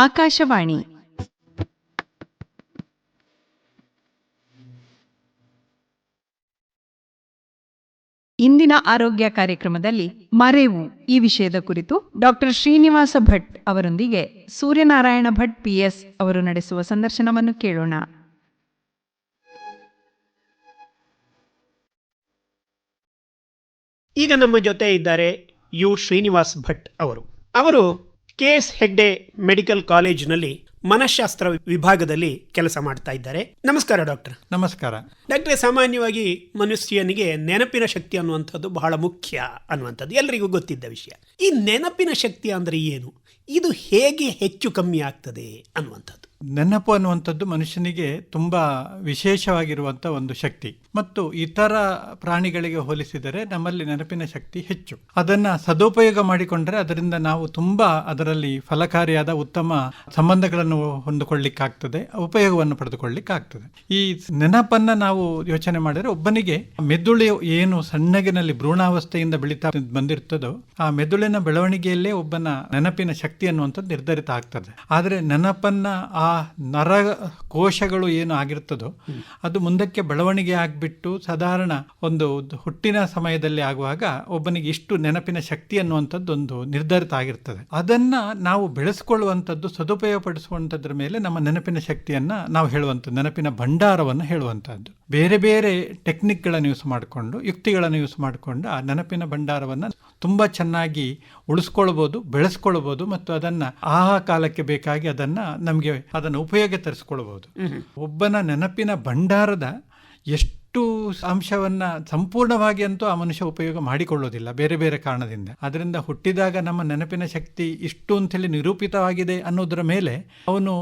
ಆಕಾಶವಾಣಿ. ಇಂದಿನ ಆರೋಗ್ಯ ಕಾರ್ಯಕ್ರಮದಲ್ಲಿ ಮರೆವು ಈ ವಿಷಯದ ಕುರಿತು ಡಾಕ್ಟರ್ ಶ್ರೀನಿವಾಸ ಭಟ್ ಅವರೊಂದಿಗೆ ಸೂರ್ಯನಾರಾಯಣ ಭಟ್ ಪಿಎಸ್ ಅವರು ನಡೆಸುವ ಸಂದರ್ಶನವನ್ನು ಕೇಳೋಣ. ಈಗ ನಮ್ಮ ಜೊತೆ ಇದ್ದಾರೆ ಯು ಶ್ರೀನಿವಾಸ್ ಭಟ್ ಅವರು. ಅವರು ಕೆ ಎಸ್ ಹೆಗ್ಡೆ ಮೆಡಿಕಲ್ ಕಾಲೇಜಿನಲ್ಲಿ ಮನಃಶಾಸ್ತ್ರ ವಿಭಾಗದಲ್ಲಿ ಕೆಲಸ ಮಾಡ್ತಾ ಇದ್ದಾರೆ. ನಮಸ್ಕಾರ ಡಾಕ್ಟರ್. ನಮಸ್ಕಾರ. ಡಾಕ್ಟರ್ ಸಾಮಾನ್ಯವಾಗಿ ಮನುಷ್ಯನಿಗೆ ನೆನಪಿನ ಶಕ್ತಿ ಅನ್ನುವಂಥದ್ದು ಬಹಳ ಮುಖ್ಯ ಅನ್ನುವಂಥದ್ದು ಎಲ್ಲರಿಗೂ ಗೊತ್ತಿದ್ದ ವಿಷಯ. ಈ ನೆನಪಿನ ಶಕ್ತಿ ಅಂದರೆ ಏನು? ಇದು ಹೇಗೆ ಹೆಚ್ಚು ಕಮ್ಮಿ ಆಗ್ತದೆ ಅನ್ನುವಂಥದ್ದು. ನೆನಪು ಅನ್ನುವಂಥದ್ದು ಮನುಷ್ಯನಿಗೆ ತುಂಬಾ ವಿಶೇಷವಾಗಿರುವಂಥ ಒಂದು ಶಕ್ತಿ. ಮತ್ತು ಇತರ ಪ್ರಾಣಿಗಳಿಗೆ ಹೋಲಿಸಿದರೆ ನಮ್ಮಲ್ಲಿ ನೆನಪಿನ ಶಕ್ತಿ ಹೆಚ್ಚು. ಅದನ್ನ ಸದುಪಯೋಗ ಮಾಡಿಕೊಂಡರೆ ಅದರಿಂದ ನಾವು ತುಂಬಾ ಅದರಲ್ಲಿ ಫಲಕಾರಿಯಾದ ಉತ್ತಮ ಸಂಬಂಧಗಳನ್ನು ಹೊಂದಿಕೊಳ್ಳಿಕ್ಕಾಗ್ತದೆ, ಉಪಯೋಗವನ್ನು ಪಡೆದುಕೊಳ್ಳಿಕ್ಕಾಗ್ತದೆ. ಈ ನೆನಪನ್ನ ನಾವು ಯೋಚನೆ ಮಾಡಿದರೆ ಒಬ್ಬನಿಗೆ ಮೆದುಳು ಏನು ಸಣ್ಣಗಿನಲ್ಲಿ ಭ್ರೂಣಾವಸ್ಥೆಯಿಂದ ಬೆಳೀತಾ ಬಂದಿರ್ತದೋ, ಆ ಮೆದುಳಿನ ಬೆಳವಣಿಗೆಯಲ್ಲೇ ಒಬ್ಬನ ನೆನಪಿನ ಶಕ್ತಿ ಅನ್ನುವಂಥದ್ದು ನಿರ್ಧರಿತ ಆಗ್ತದೆ. ಆದರೆ ನೆನಪನ್ನ ಆ ನರ ಕೋಶಗಳು ಏನು ಆಗಿರ್ತದೋ ಅದು ಮುಂದಕ್ಕೆ ಬೆಳವಣಿಗೆ ಆಗಿಬಿಟ್ಟು ಸಾಧಾರಣ ಒಂದು ಹುಟ್ಟಿನ ಸಮಯದಲ್ಲಿ ಆಗುವಾಗ ಒಬ್ಬನಿಗೆ ಇಷ್ಟು ನೆನಪಿನ ಶಕ್ತಿ ಅನ್ನುವಂಥದ್ದು ಒಂದು ನಿರ್ಧಾರಿತ ಆಗಿರ್ತದೆ. ಅದನ್ನ ನಾವು ಬೆಳೆಸ್ಕೊಳ್ಳುವಂಥದ್ದು ಸದುಪಯೋಗ ಪಡಿಸುವಂಥದ್ರ ಮೇಲೆ ನಮ್ಮ ನೆನಪಿನ ಶಕ್ತಿಯನ್ನ ನಾವು ಹೇಳುವಂಥದ್ದು, ನೆನಪಿನ ಭಂಡಾರವನ್ನು ಹೇಳುವಂಥದ್ದು. ಬೇರೆ ಬೇರೆ ಟೆಕ್ನಿಕ್ಗಳನ್ನು ಯೂಸ್ ಮಾಡಿಕೊಂಡು, ಯುಕ್ತಿಗಳನ್ನು ಯೂಸ್ ಮಾಡಿಕೊಂಡು ಆ ನೆನಪಿನ ಭಂಡಾರವನ್ನು ತುಂಬ ಚೆನ್ನಾಗಿ ಉಳಿಸ್ಕೊಳ್ಬೋದು ಬೆಳೆಸ್ಕೊಳ್ಬೋದು ಮತ್ತು ಅದನ್ನು ಆಹಾ ಕಾಲಕ್ಕೆ ಬೇಕಾಗಿ ಅದನ್ನು ನಮಗೆ ಅದನ್ನು ಉಪಯೋಗ ತರಿಸ್ಕೊಳ್ಬೋದು. ಒಬ್ಬನ ನೆನಪಿನ ಭಂಡಾರದ ಎಷ್ಟು ಅಂಶವನ್ನ ಸಂಪೂರ್ಣವಾಗಿ ಅಂತೂ ಆ ಮನುಷ್ಯ ಉಪಯೋಗ ಮಾಡಿಕೊಳ್ಳೋದಿಲ್ಲ, ಬೇರೆ ಬೇರೆ ಕಾರಣದಿಂದ. ಅದರಿಂದ ಹುಟ್ಟಿದಾಗ ನಮ್ಮ ನೆನಪಿನ ಶಕ್ತಿ ಇಷ್ಟು ಅಂತೇಳಿ ನಿರೂಪಿತವಾಗಿದೆ ಅನ್ನೋದ್ರ ಮೇಲೆ ಅವನು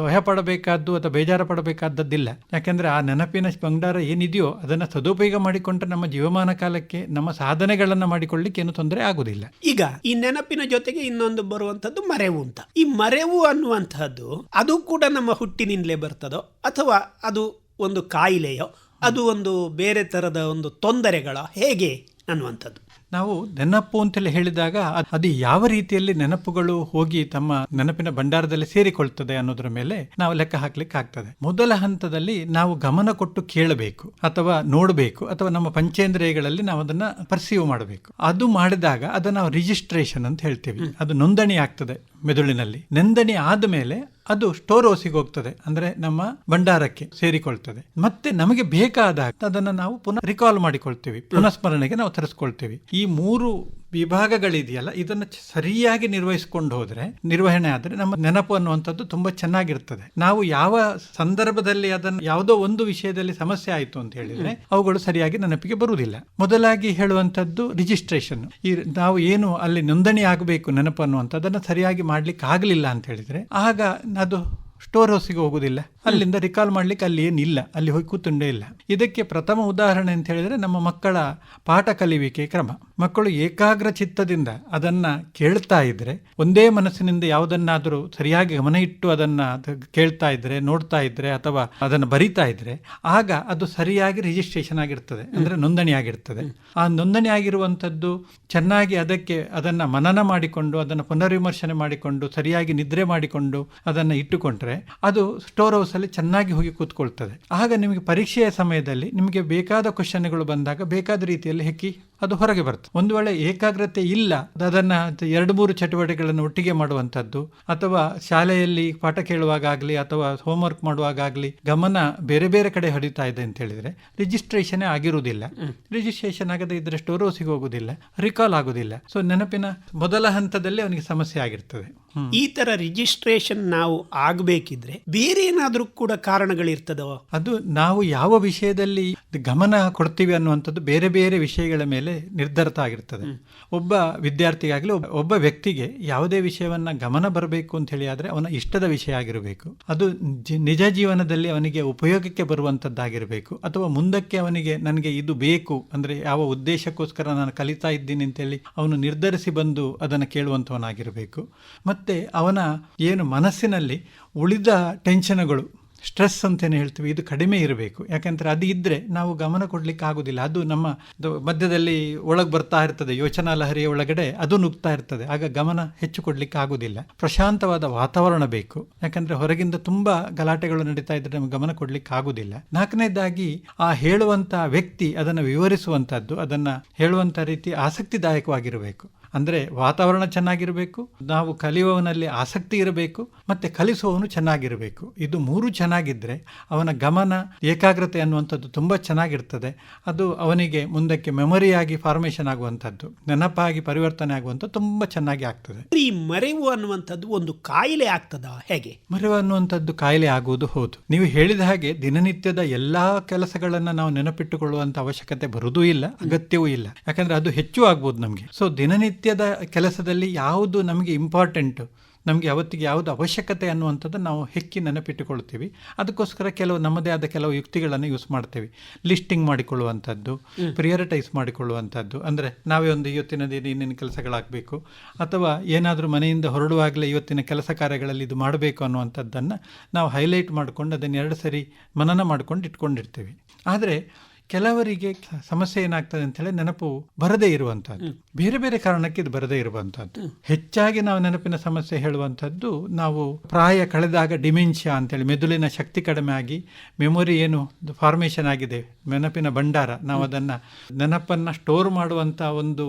ಭಯ ಪಡಬೇಕಾದ್ದು ಅಥವಾ ಬೇಜಾರು ಪಡಬೇಕಾದದ್ದಿಲ್ಲ ಯಾಕೆಂದ್ರೆ ಆ ನೆನಪಿನ ಬಂಗಾರ ಏನಿದೆಯೋ ಅದನ್ನ ಸದುಪಯೋಗ ಮಾಡಿಕೊಂಡ್ರೆ ನಮ್ಮ ಜೀವಮಾನ ಕಾಲಕ್ಕೆ, ನಮ್ಮ ಸಾಧನೆಗಳನ್ನ ಮಾಡಿಕೊಳ್ಳಿಕ್ಕೆ ಏನು ತೊಂದರೆ ಆಗುದಿಲ್ಲ. ಈಗ ಈ ನೆನಪಿನ ಜೊತೆಗೆ ಇನ್ನೊಂದು ಬರುವಂತದ್ದು ಮರೆವು ಅಂತ. ಈ ಮರೆವು ಅನ್ನುವಂತಹದ್ದು ಅದು ಕೂಡ ನಮ್ಮ ಹುಟ್ಟಿನಿಂದಲೇ ಬರ್ತದೋ ಅಥವಾ ಅದು ಒಂದು ಕಾಯಿಲೆಯೋ ಅದು ಒಂದು ಬೇರೆ ಥರದ ಒಂದು ತೊಂದರೆಗಳ ಹೇಗೆ ಅನ್ನುವಂಥದ್ದು. ನಾವು ನೆನಪು ಅಂತೇಳಿ ಹೇಳಿದಾಗ ಅದು ಯಾವ ರೀತಿಯಲ್ಲಿ ನೆನಪುಗಳು ಹೋಗಿ ತಮ್ಮ ನೆನಪಿನ ಭಂಡಾರದಲ್ಲಿ ಸೇರಿಕೊಳ್ತದೆ ಅನ್ನೋದ್ರ ಮೇಲೆ ನಾವು ಲೆಕ್ಕ ಹಾಕ್ಲಿಕ್ಕೆ ಆಗ್ತದೆ. ಮೊದಲ ಹಂತದಲ್ಲಿ ನಾವು ಗಮನ ಕೊಟ್ಟು ಕೇಳಬೇಕು ಅಥವಾ ನೋಡಬೇಕು ಅಥವಾ ನಮ್ಮ ಪಂಚೇಂದ್ರಿಯಗಳಲ್ಲಿ ನಾವು ಅದನ್ನ ಪರ್ಸೀವ್ ಮಾಡಬೇಕು. ಅದು ಮಾಡಿದಾಗ ಅದನ್ನ ನಾವು ರಿಜಿಸ್ಟ್ರೇಷನ್ ಅಂತ ಹೇಳ್ತೀವಿ. ಅದು ನೋಂದಣಿ ಆಗ್ತದೆ ಮೆದುಳಿನಲ್ಲಿ. ನೋಂದಣಿ ಆದ ಮೇಲೆ ಅದು ಸ್ಟೋರ್ ಹೌಸಿಗೆ ಹೋಗ್ತದೆ. ಅಂದ್ರೆ ನಮ್ಮ ಭಂಡಾರಕ್ಕೆ ಸೇರಿಕೊಳ್ತದೆ. ಮತ್ತೆ ನಮಗೆ ಬೇಕಾದಾಗ ಅದನ್ನ ನಾವು ಪುನಃ ರಿಕಾಲ್ ಮಾಡಿಕೊಳ್ತೀವಿ. ಪುನಃಸ್ಮರಣೆಗೆ ನಾವು ತರಿಸ್ಕೊಳ್ತೇವೆ. ಈ ಮೂರು ವಿಭಾಗಗಳಿದೆಯಲ್ಲ ಇದನ್ನು ಸರಿಯಾಗಿ ನಿರ್ವಹಿಸಿಕೊಂಡು ಹೋದರೆ ನಿರ್ವಹಣೆ ಆದ್ರೆ ನಮ್ಮ ನೆನಪು ಅನ್ನುವಂಥದ್ದು ತುಂಬಾ ಚೆನ್ನಾಗಿರ್ತದೆ. ನಾವು ಯಾವ ಸಂದರ್ಭದಲ್ಲಿ ಅದನ್ನು ಯಾವುದೋ ಒಂದು ವಿಷಯದಲ್ಲಿ ಸಮಸ್ಯೆ ಆಯಿತು ಅಂತ ಹೇಳಿದ್ರೆ ಅವುಗಳು ಸರಿಯಾಗಿ ನೆನಪಿಗೆ ಬರುವುದಿಲ್ಲ. ಮೊದಲಾಗಿ ಹೇಳುವಂಥದ್ದು ರಿಜಿಸ್ಟ್ರೇಷನ್ ಈ ನಾವು ಏನು ಅಲ್ಲಿ ನೋಂದಣಿ ಆಗಬೇಕು ನೆನಪು ಅನ್ನುವಂಥದ್ದನ್ನು ಸರಿಯಾಗಿ ಮಾಡ್ಲಿಕ್ಕೆ ಆಗಲಿಲ್ಲ ಅಂತ ಹೇಳಿದ್ರೆ ಆಗ ಅದು ಸ್ಟೋರ್ ಹೌಸಿಗೆ ಹೋಗುದಿಲ್ಲ ಅಲ್ಲಿಂದ ರಿಕಾಲ್ ಮಾಡ್ಲಿಕ್ಕೆ ಅಲ್ಲಿ ಏನಿಲ್ಲ. ಅಲ್ಲಿ ಹೋಗಿ ಕೂತುಂಡೇ ಇಲ್ಲ. ಇದಕ್ಕೆ ಪ್ರಥಮ ಉದಾಹರಣೆ ಅಂತ ಹೇಳಿದ್ರೆ ನಮ್ಮ ಮಕ್ಕಳ ಪಾಠ ಕಲಿವಿಕೆ ಕ್ರಮ. ಮಕ್ಕಳು ಏಕಾಗ್ರ ಚಿತ್ತದಿಂದ ಅದನ್ನ ಕೇಳ್ತಾ ಇದ್ರೆ ಒಂದೇ ಮನಸ್ಸಿನಿಂದ ಯಾವುದನ್ನಾದರೂ ಸರಿಯಾಗಿ ಗಮನ ಇಟ್ಟು ಅದನ್ನ ಅದು ಕೇಳ್ತಾ ಇದ್ರೆ ನೋಡ್ತಾ ಇದ್ರೆ ಅಥವಾ ಅದನ್ನು ಬರಿತಾ ಇದ್ರೆ ಆಗ ಅದು ಸರಿಯಾಗಿ ರಿಜಿಸ್ಟ್ರೇಷನ್ ಆಗಿರ್ತದೆ. ಅಂದ್ರೆ ನೋಂದಣಿ ಆಗಿರ್ತದೆ. ಆ ನೋಂದಣಿ ಆಗಿರುವಂಥದ್ದು ಚೆನ್ನಾಗಿ ಅದಕ್ಕೆ ಅದನ್ನ ಮನನ ಮಾಡಿಕೊಂಡು ಅದನ್ನು ಪುನರ್ವಿಮರ್ಶನೆ ಮಾಡಿಕೊಂಡು ಸರಿಯಾಗಿ ನಿದ್ರೆ ಮಾಡಿಕೊಂಡು ಅದನ್ನು ಇಟ್ಟುಕೊಂಡ್ರೆ ಅದು ಸ್ಟೋರ್ ಹೌಸ್ ಅಲ್ಲಿ ಚೆನ್ನಾಗಿ ಹೋಗಿ ಕೂತ್ಕೊಳ್ತದೆ. ಆಗ ನಿಮಗೆ ಪರೀಕ್ಷೆಯ ಸಮಯದಲ್ಲಿ ನಿಮಗೆ ಬೇಕಾದ ಕ್ವಶನ್ಗಳು ಬಂದಾಗ ಬೇಕಾದ ರೀತಿಯಲ್ಲಿ ಹೆಕ್ಕಿ ಅದು ಹೊರಗೆ ಬರ್ತದೆ ಒಂದು ವೇಳೆ ಏಕಾಗ್ರತೆ ಇಲ್ಲ ಅದನ್ನ ಎರಡು ಮೂರು ಚಟುವಟಿಕೆಗಳನ್ನು ಒಟ್ಟಿಗೆ ಮಾಡುವಂಥದ್ದು ಅಥವಾ ಶಾಲೆಯಲ್ಲಿ ಪಾಠ ಕೇಳುವಾಗ ಆಗಲಿ ಅಥವಾ ಹೋಮ್ವರ್ಕ್ ಮಾಡುವಾಗ ಆಗಲಿ ಗಮನ ಬೇರೆ ಬೇರೆ ಕಡೆ ಹೊಡಿತಾ ಇದೆ ಅಂತ ಹೇಳಿದ್ರೆ ರಿಜಿಸ್ಟ್ರೇಷನ್ ಆಗಿರುವುದಿಲ್ಲ. ರಿಜಿಸ್ಟ್ರೇಷನ್ ಆಗದೆ ಇದ್ರೆ ಸ್ಟೋರ್ ಹೋಗುವುದಿಲ್ಲ ಹೋಗುದಿಲ್ಲ ರಿಕಾಲ್ ಆಗುವುದಿಲ್ಲ. ಸೊ ನೆನಪಿನ ಮೊದಲ ಹಂತದಲ್ಲಿ ಅವನಿಗೆ ಸಮಸ್ಯೆ ಆಗಿರ್ತದೆ. ಹ್ಮ್. ಈ ತರ ರಿಜಿಸ್ಟ್ರೇಷನ್ ನಾವು ಆಗಬೇಕಿದ್ರೆ ಬೇರೆ ಏನಾದರೂ ಕೂಡ ಕಾರಣಗಳಿರ್ತದವ? ಅದು ನಾವು ಯಾವ ವಿಷಯದಲ್ಲಿ ಗಮನ ಕೊಡ್ತೀವಿ ಅನ್ನುವಂಥದ್ದು ಬೇರೆ ಬೇರೆ ವಿಷಯಗಳ ಮೇಲೆ ನಿರ್ಧರಿತ ಆಗಿರ್ತದೆ. ಒಬ್ಬ ವಿದ್ಯಾರ್ಥಿಗಾಗಲಿ ಒಬ್ಬ- ವ್ಯಕ್ತಿಗೆ ಯಾವುದೇ ವಿಷಯವನ್ನ ಗಮನ ಬರಬೇಕು ಅಂತ ಹೇಳಿ ಆದ್ರೆ ಅವನ ಇಷ್ಟದ ವಿಷಯ ಆಗಿರಬೇಕು. ಅದು ನಿಜ ಜೀವನದಲ್ಲಿ ಅವನಿಗೆ ಉಪಯೋಗಕ್ಕೆ ಬರುವಂತದ್ದಾಗಿರಬೇಕು ಅಥವಾ ಮುಂದಕ್ಕೆ ಅವನಿಗೆ ನನಗೆ ಇದು ಬೇಕು ಅಂದ್ರೆ ಯಾವ ಉದ್ದೇಶಕ್ಕೋಸ್ಕರ ನಾನು ಕಲಿತಾ ಇದ್ದೀನಿ ಅಂತೇಳಿ ಅವನು ನಿರ್ಧರಿಸಿ ಬಂದು ಅದನ್ನು ಕೇಳುವಂಥವನಾಗಿರಬೇಕು. ಮತ್ತೆ ಅವನ ಏನು ಮನಸ್ಸಿನಲ್ಲಿ ಉಳಿದ ಟೆನ್ಷನ್ಗಳು, ಸ್ಟ್ರೆಸ್ ಅಂತೇನೆ ಹೇಳ್ತೀವಿ, ಇದು ಕಡಿಮೆ ಇರಬೇಕು. ಯಾಕಂದ್ರೆ ಅದು ಇದ್ದರೆ ನಾವು ಗಮನ ಕೊಡಲಿಕ್ಕೆ ಆಗೋದಿಲ್ಲ. ಅದು ನಮ್ಮ ಮಧ್ಯದಲ್ಲಿ ಒಳಗೆ ಬರ್ತಾ ಇರ್ತದೆ, ಯೋಚನಾ ಲಹರಿಯ ಒಳಗಡೆ ಅದು ನುಗ್ತಾ ಇರ್ತದೆ. ಆಗ ಗಮನ ಹೆಚ್ಚು ಕೊಡಲಿಕ್ಕೆ ಆಗೋದಿಲ್ಲ. ಪ್ರಶಾಂತವಾದ ವಾತಾವರಣ ಬೇಕು. ಯಾಕಂದರೆ ಹೊರಗಿಂದ ತುಂಬ ಗಲಾಟೆಗಳು ನಡೀತಾ ಇದ್ದರೆ ನಮಗೆ ಗಮನ ಕೊಡಲಿಕ್ಕೆ ಆಗೋದಿಲ್ಲ. ನಾಲ್ಕನೇದಾಗಿ, ಆ ಹೇಳುವಂಥ ವ್ಯಕ್ತಿ ಅದನ್ನು ವಿವರಿಸುವಂಥದ್ದು ಅದನ್ನು ಹೇಳುವಂಥ ರೀತಿ ಆಸಕ್ತಿದಾಯಕವಾಗಿರಬೇಕು. ಅಂದ್ರೆ ವಾತಾವರಣ ಚೆನ್ನಾಗಿರಬೇಕು ನಾವು ಕಲಿಯುವವನಲ್ಲಿ ಆಸಕ್ತಿ ಇರಬೇಕು ಮತ್ತೆ ಕಲಿಸುವವನು ಚೆನ್ನಾಗಿರಬೇಕು. ಇದು ಮೂರು ಚೆನ್ನಾಗಿದ್ರೆ ಅವನ ಗಮನ ಏಕಾಗ್ರತೆ ಅನ್ನುವಂಥದ್ದು ತುಂಬ ಚೆನ್ನಾಗಿರ್ತದೆ. ಅದು ಅವನಿಗೆ ಮುಂದಕ್ಕೆ ಮೆಮೊರಿಯಾಗಿ ಫಾರ್ಮೇಷನ್ ಆಗುವಂಥದ್ದು ನೆನಪಾಗಿ ಪರಿವರ್ತನೆ ಆಗುವಂಥದ್ದು ತುಂಬ ಚೆನ್ನಾಗಿ ಆಗ್ತದೆ. ಈ ಮರೆವು ಅನ್ನುವಂಥದ್ದು ಒಂದು ಕಾಯಿಲೆ ಆಗ್ತದ ಹೇಗೆ? ಮರೆವು ಅನ್ನುವಂಥದ್ದು ಕಾಯಿಲೆ ಆಗುವುದು ಹೌದು. ನೀವು ಹೇಳಿದ ಹಾಗೆ ದಿನನಿತ್ಯದ ಎಲ್ಲಾ ಕೆಲಸಗಳನ್ನು ನಾವು ನೆನಪಿಟ್ಟುಕೊಳ್ಳುವಂಥ ಅವಶ್ಯಕತೆ ಬರುವುದೂ ಇಲ್ಲ ಅಗತ್ಯವೂ ಇಲ್ಲ. ಯಾಕಂದ್ರೆ ಅದು ಹೆಚ್ಚು ಆಗ್ಬೋದು ನಮಗೆ. ಸೊ ದಿನನಿತ್ಯದ ಕೆಲಸದಲ್ಲಿ ಯಾವುದು ನಮಗೆ ಇಂಪಾರ್ಟೆಂಟು ನಮಗೆ ಅವತ್ತಿಗೆ ಯಾವುದು ಅವಶ್ಯಕತೆ ಅನ್ನುವಂಥದ್ದು ನಾವು ಹೆಕ್ಕಿ ನೆನಪಿಟ್ಟುಕೊಳ್ತೀವಿ. ಅದಕ್ಕೋಸ್ಕರ ಕೆಲವು ನಮ್ಮದೇ ಆದ ಕೆಲವು ಯುಕ್ತಿಗಳನ್ನು ಯೂಸ್ ಮಾಡ್ತೀವಿ. ಲಿಸ್ಟಿಂಗ್ ಮಾಡಿಕೊಳ್ಳುವಂಥದ್ದು ಪ್ರಿಯರಿಟೈಸ್ ಮಾಡಿಕೊಳ್ಳುವಂಥದ್ದು. ಅಂದರೆ ನಾವೇ ಒಂದು ಇವತ್ತಿನ ದಿನ ಇನ್ನೇನು ಕೆಲಸಗಳಾಗಬೇಕು. ಅಥವಾ ಏನಾದರೂ ಮನೆಯಿಂದ ಹೊರಡುವಾಗಲೇ ಇವತ್ತಿನ ಕೆಲಸ ಕಾರ್ಯಗಳಲ್ಲಿ ಇದು ಮಾಡಬೇಕು ಅನ್ನುವಂಥದ್ದನ್ನು ನಾವು ಹೈಲೈಟ್ ಮಾಡಿಕೊಂಡು ಅದನ್ನು ಎರಡು ಸರಿ ಮನನ ಮಾಡ್ಕೊಂಡು ಇಟ್ಕೊಂಡಿರ್ತೀವಿ. ಆದರೆ ಕೆಲವರಿಗೆ ಸಮಸ್ಯೆ ಏನಾಗ್ತದೆ ಅಂತ ಹೇಳಿ ನೆನಪು ಬರದೇ ಇರುವಂತಹದ್ದು. ಬೇರೆ ಬೇರೆ ಕಾರಣಕ್ಕೆ ಇದು ಬರದೇ ಇರುವಂತಹದ್ದು. ಹೆಚ್ಚಾಗಿ ನಾವು ನೆನಪಿನ ಸಮಸ್ಯೆ ಹೇಳುವಂತದ್ದು ನಾವು ಪ್ರಾಯ ಕಳೆದಾಗ ಡಿಮೆನ್ಷಿಯಾ ಅಂತೇಳಿ ಮೆದುಳಿನ ಶಕ್ತಿ ಕಡಿಮೆ ಆಗಿ ಮೆಮೊರಿ ಏನು ಫಾರ್ಮೇಷನ್ ಆಗಿದೆ ನೆನಪಿನ ಭಂಡಾರ ನಾವು ಅದನ್ನ ನೆನಪನ್ನ ಸ್ಟೋರ್ ಮಾಡುವಂತ ಒಂದು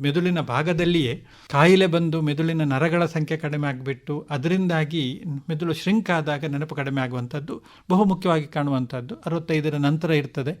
ಮೆದುಳಿನ ಭಾಗದಲ್ಲಿಯೇ ಕಾಯಿಲೆ ಬಂದು ಮೆದುಳಿನ ನರಗಳ ಸಂಖ್ಯೆ ಕಡಿಮೆ ಆಗಿಬಿಟ್ಟು ಅದರಿಂದಾಗಿ ಮೆದುಳು ಶ್ರಿಂಕ್ ಆದಾಗ ನೆನಪು ಕಡಿಮೆ ಆಗುವಂಥದ್ದು ಬಹುಮುಖ್ಯವಾಗಿ ಕಾಣುವಂಥದ್ದು ಅರವತ್ತೈದರ ನಂತರ ಇರ್ತದೆ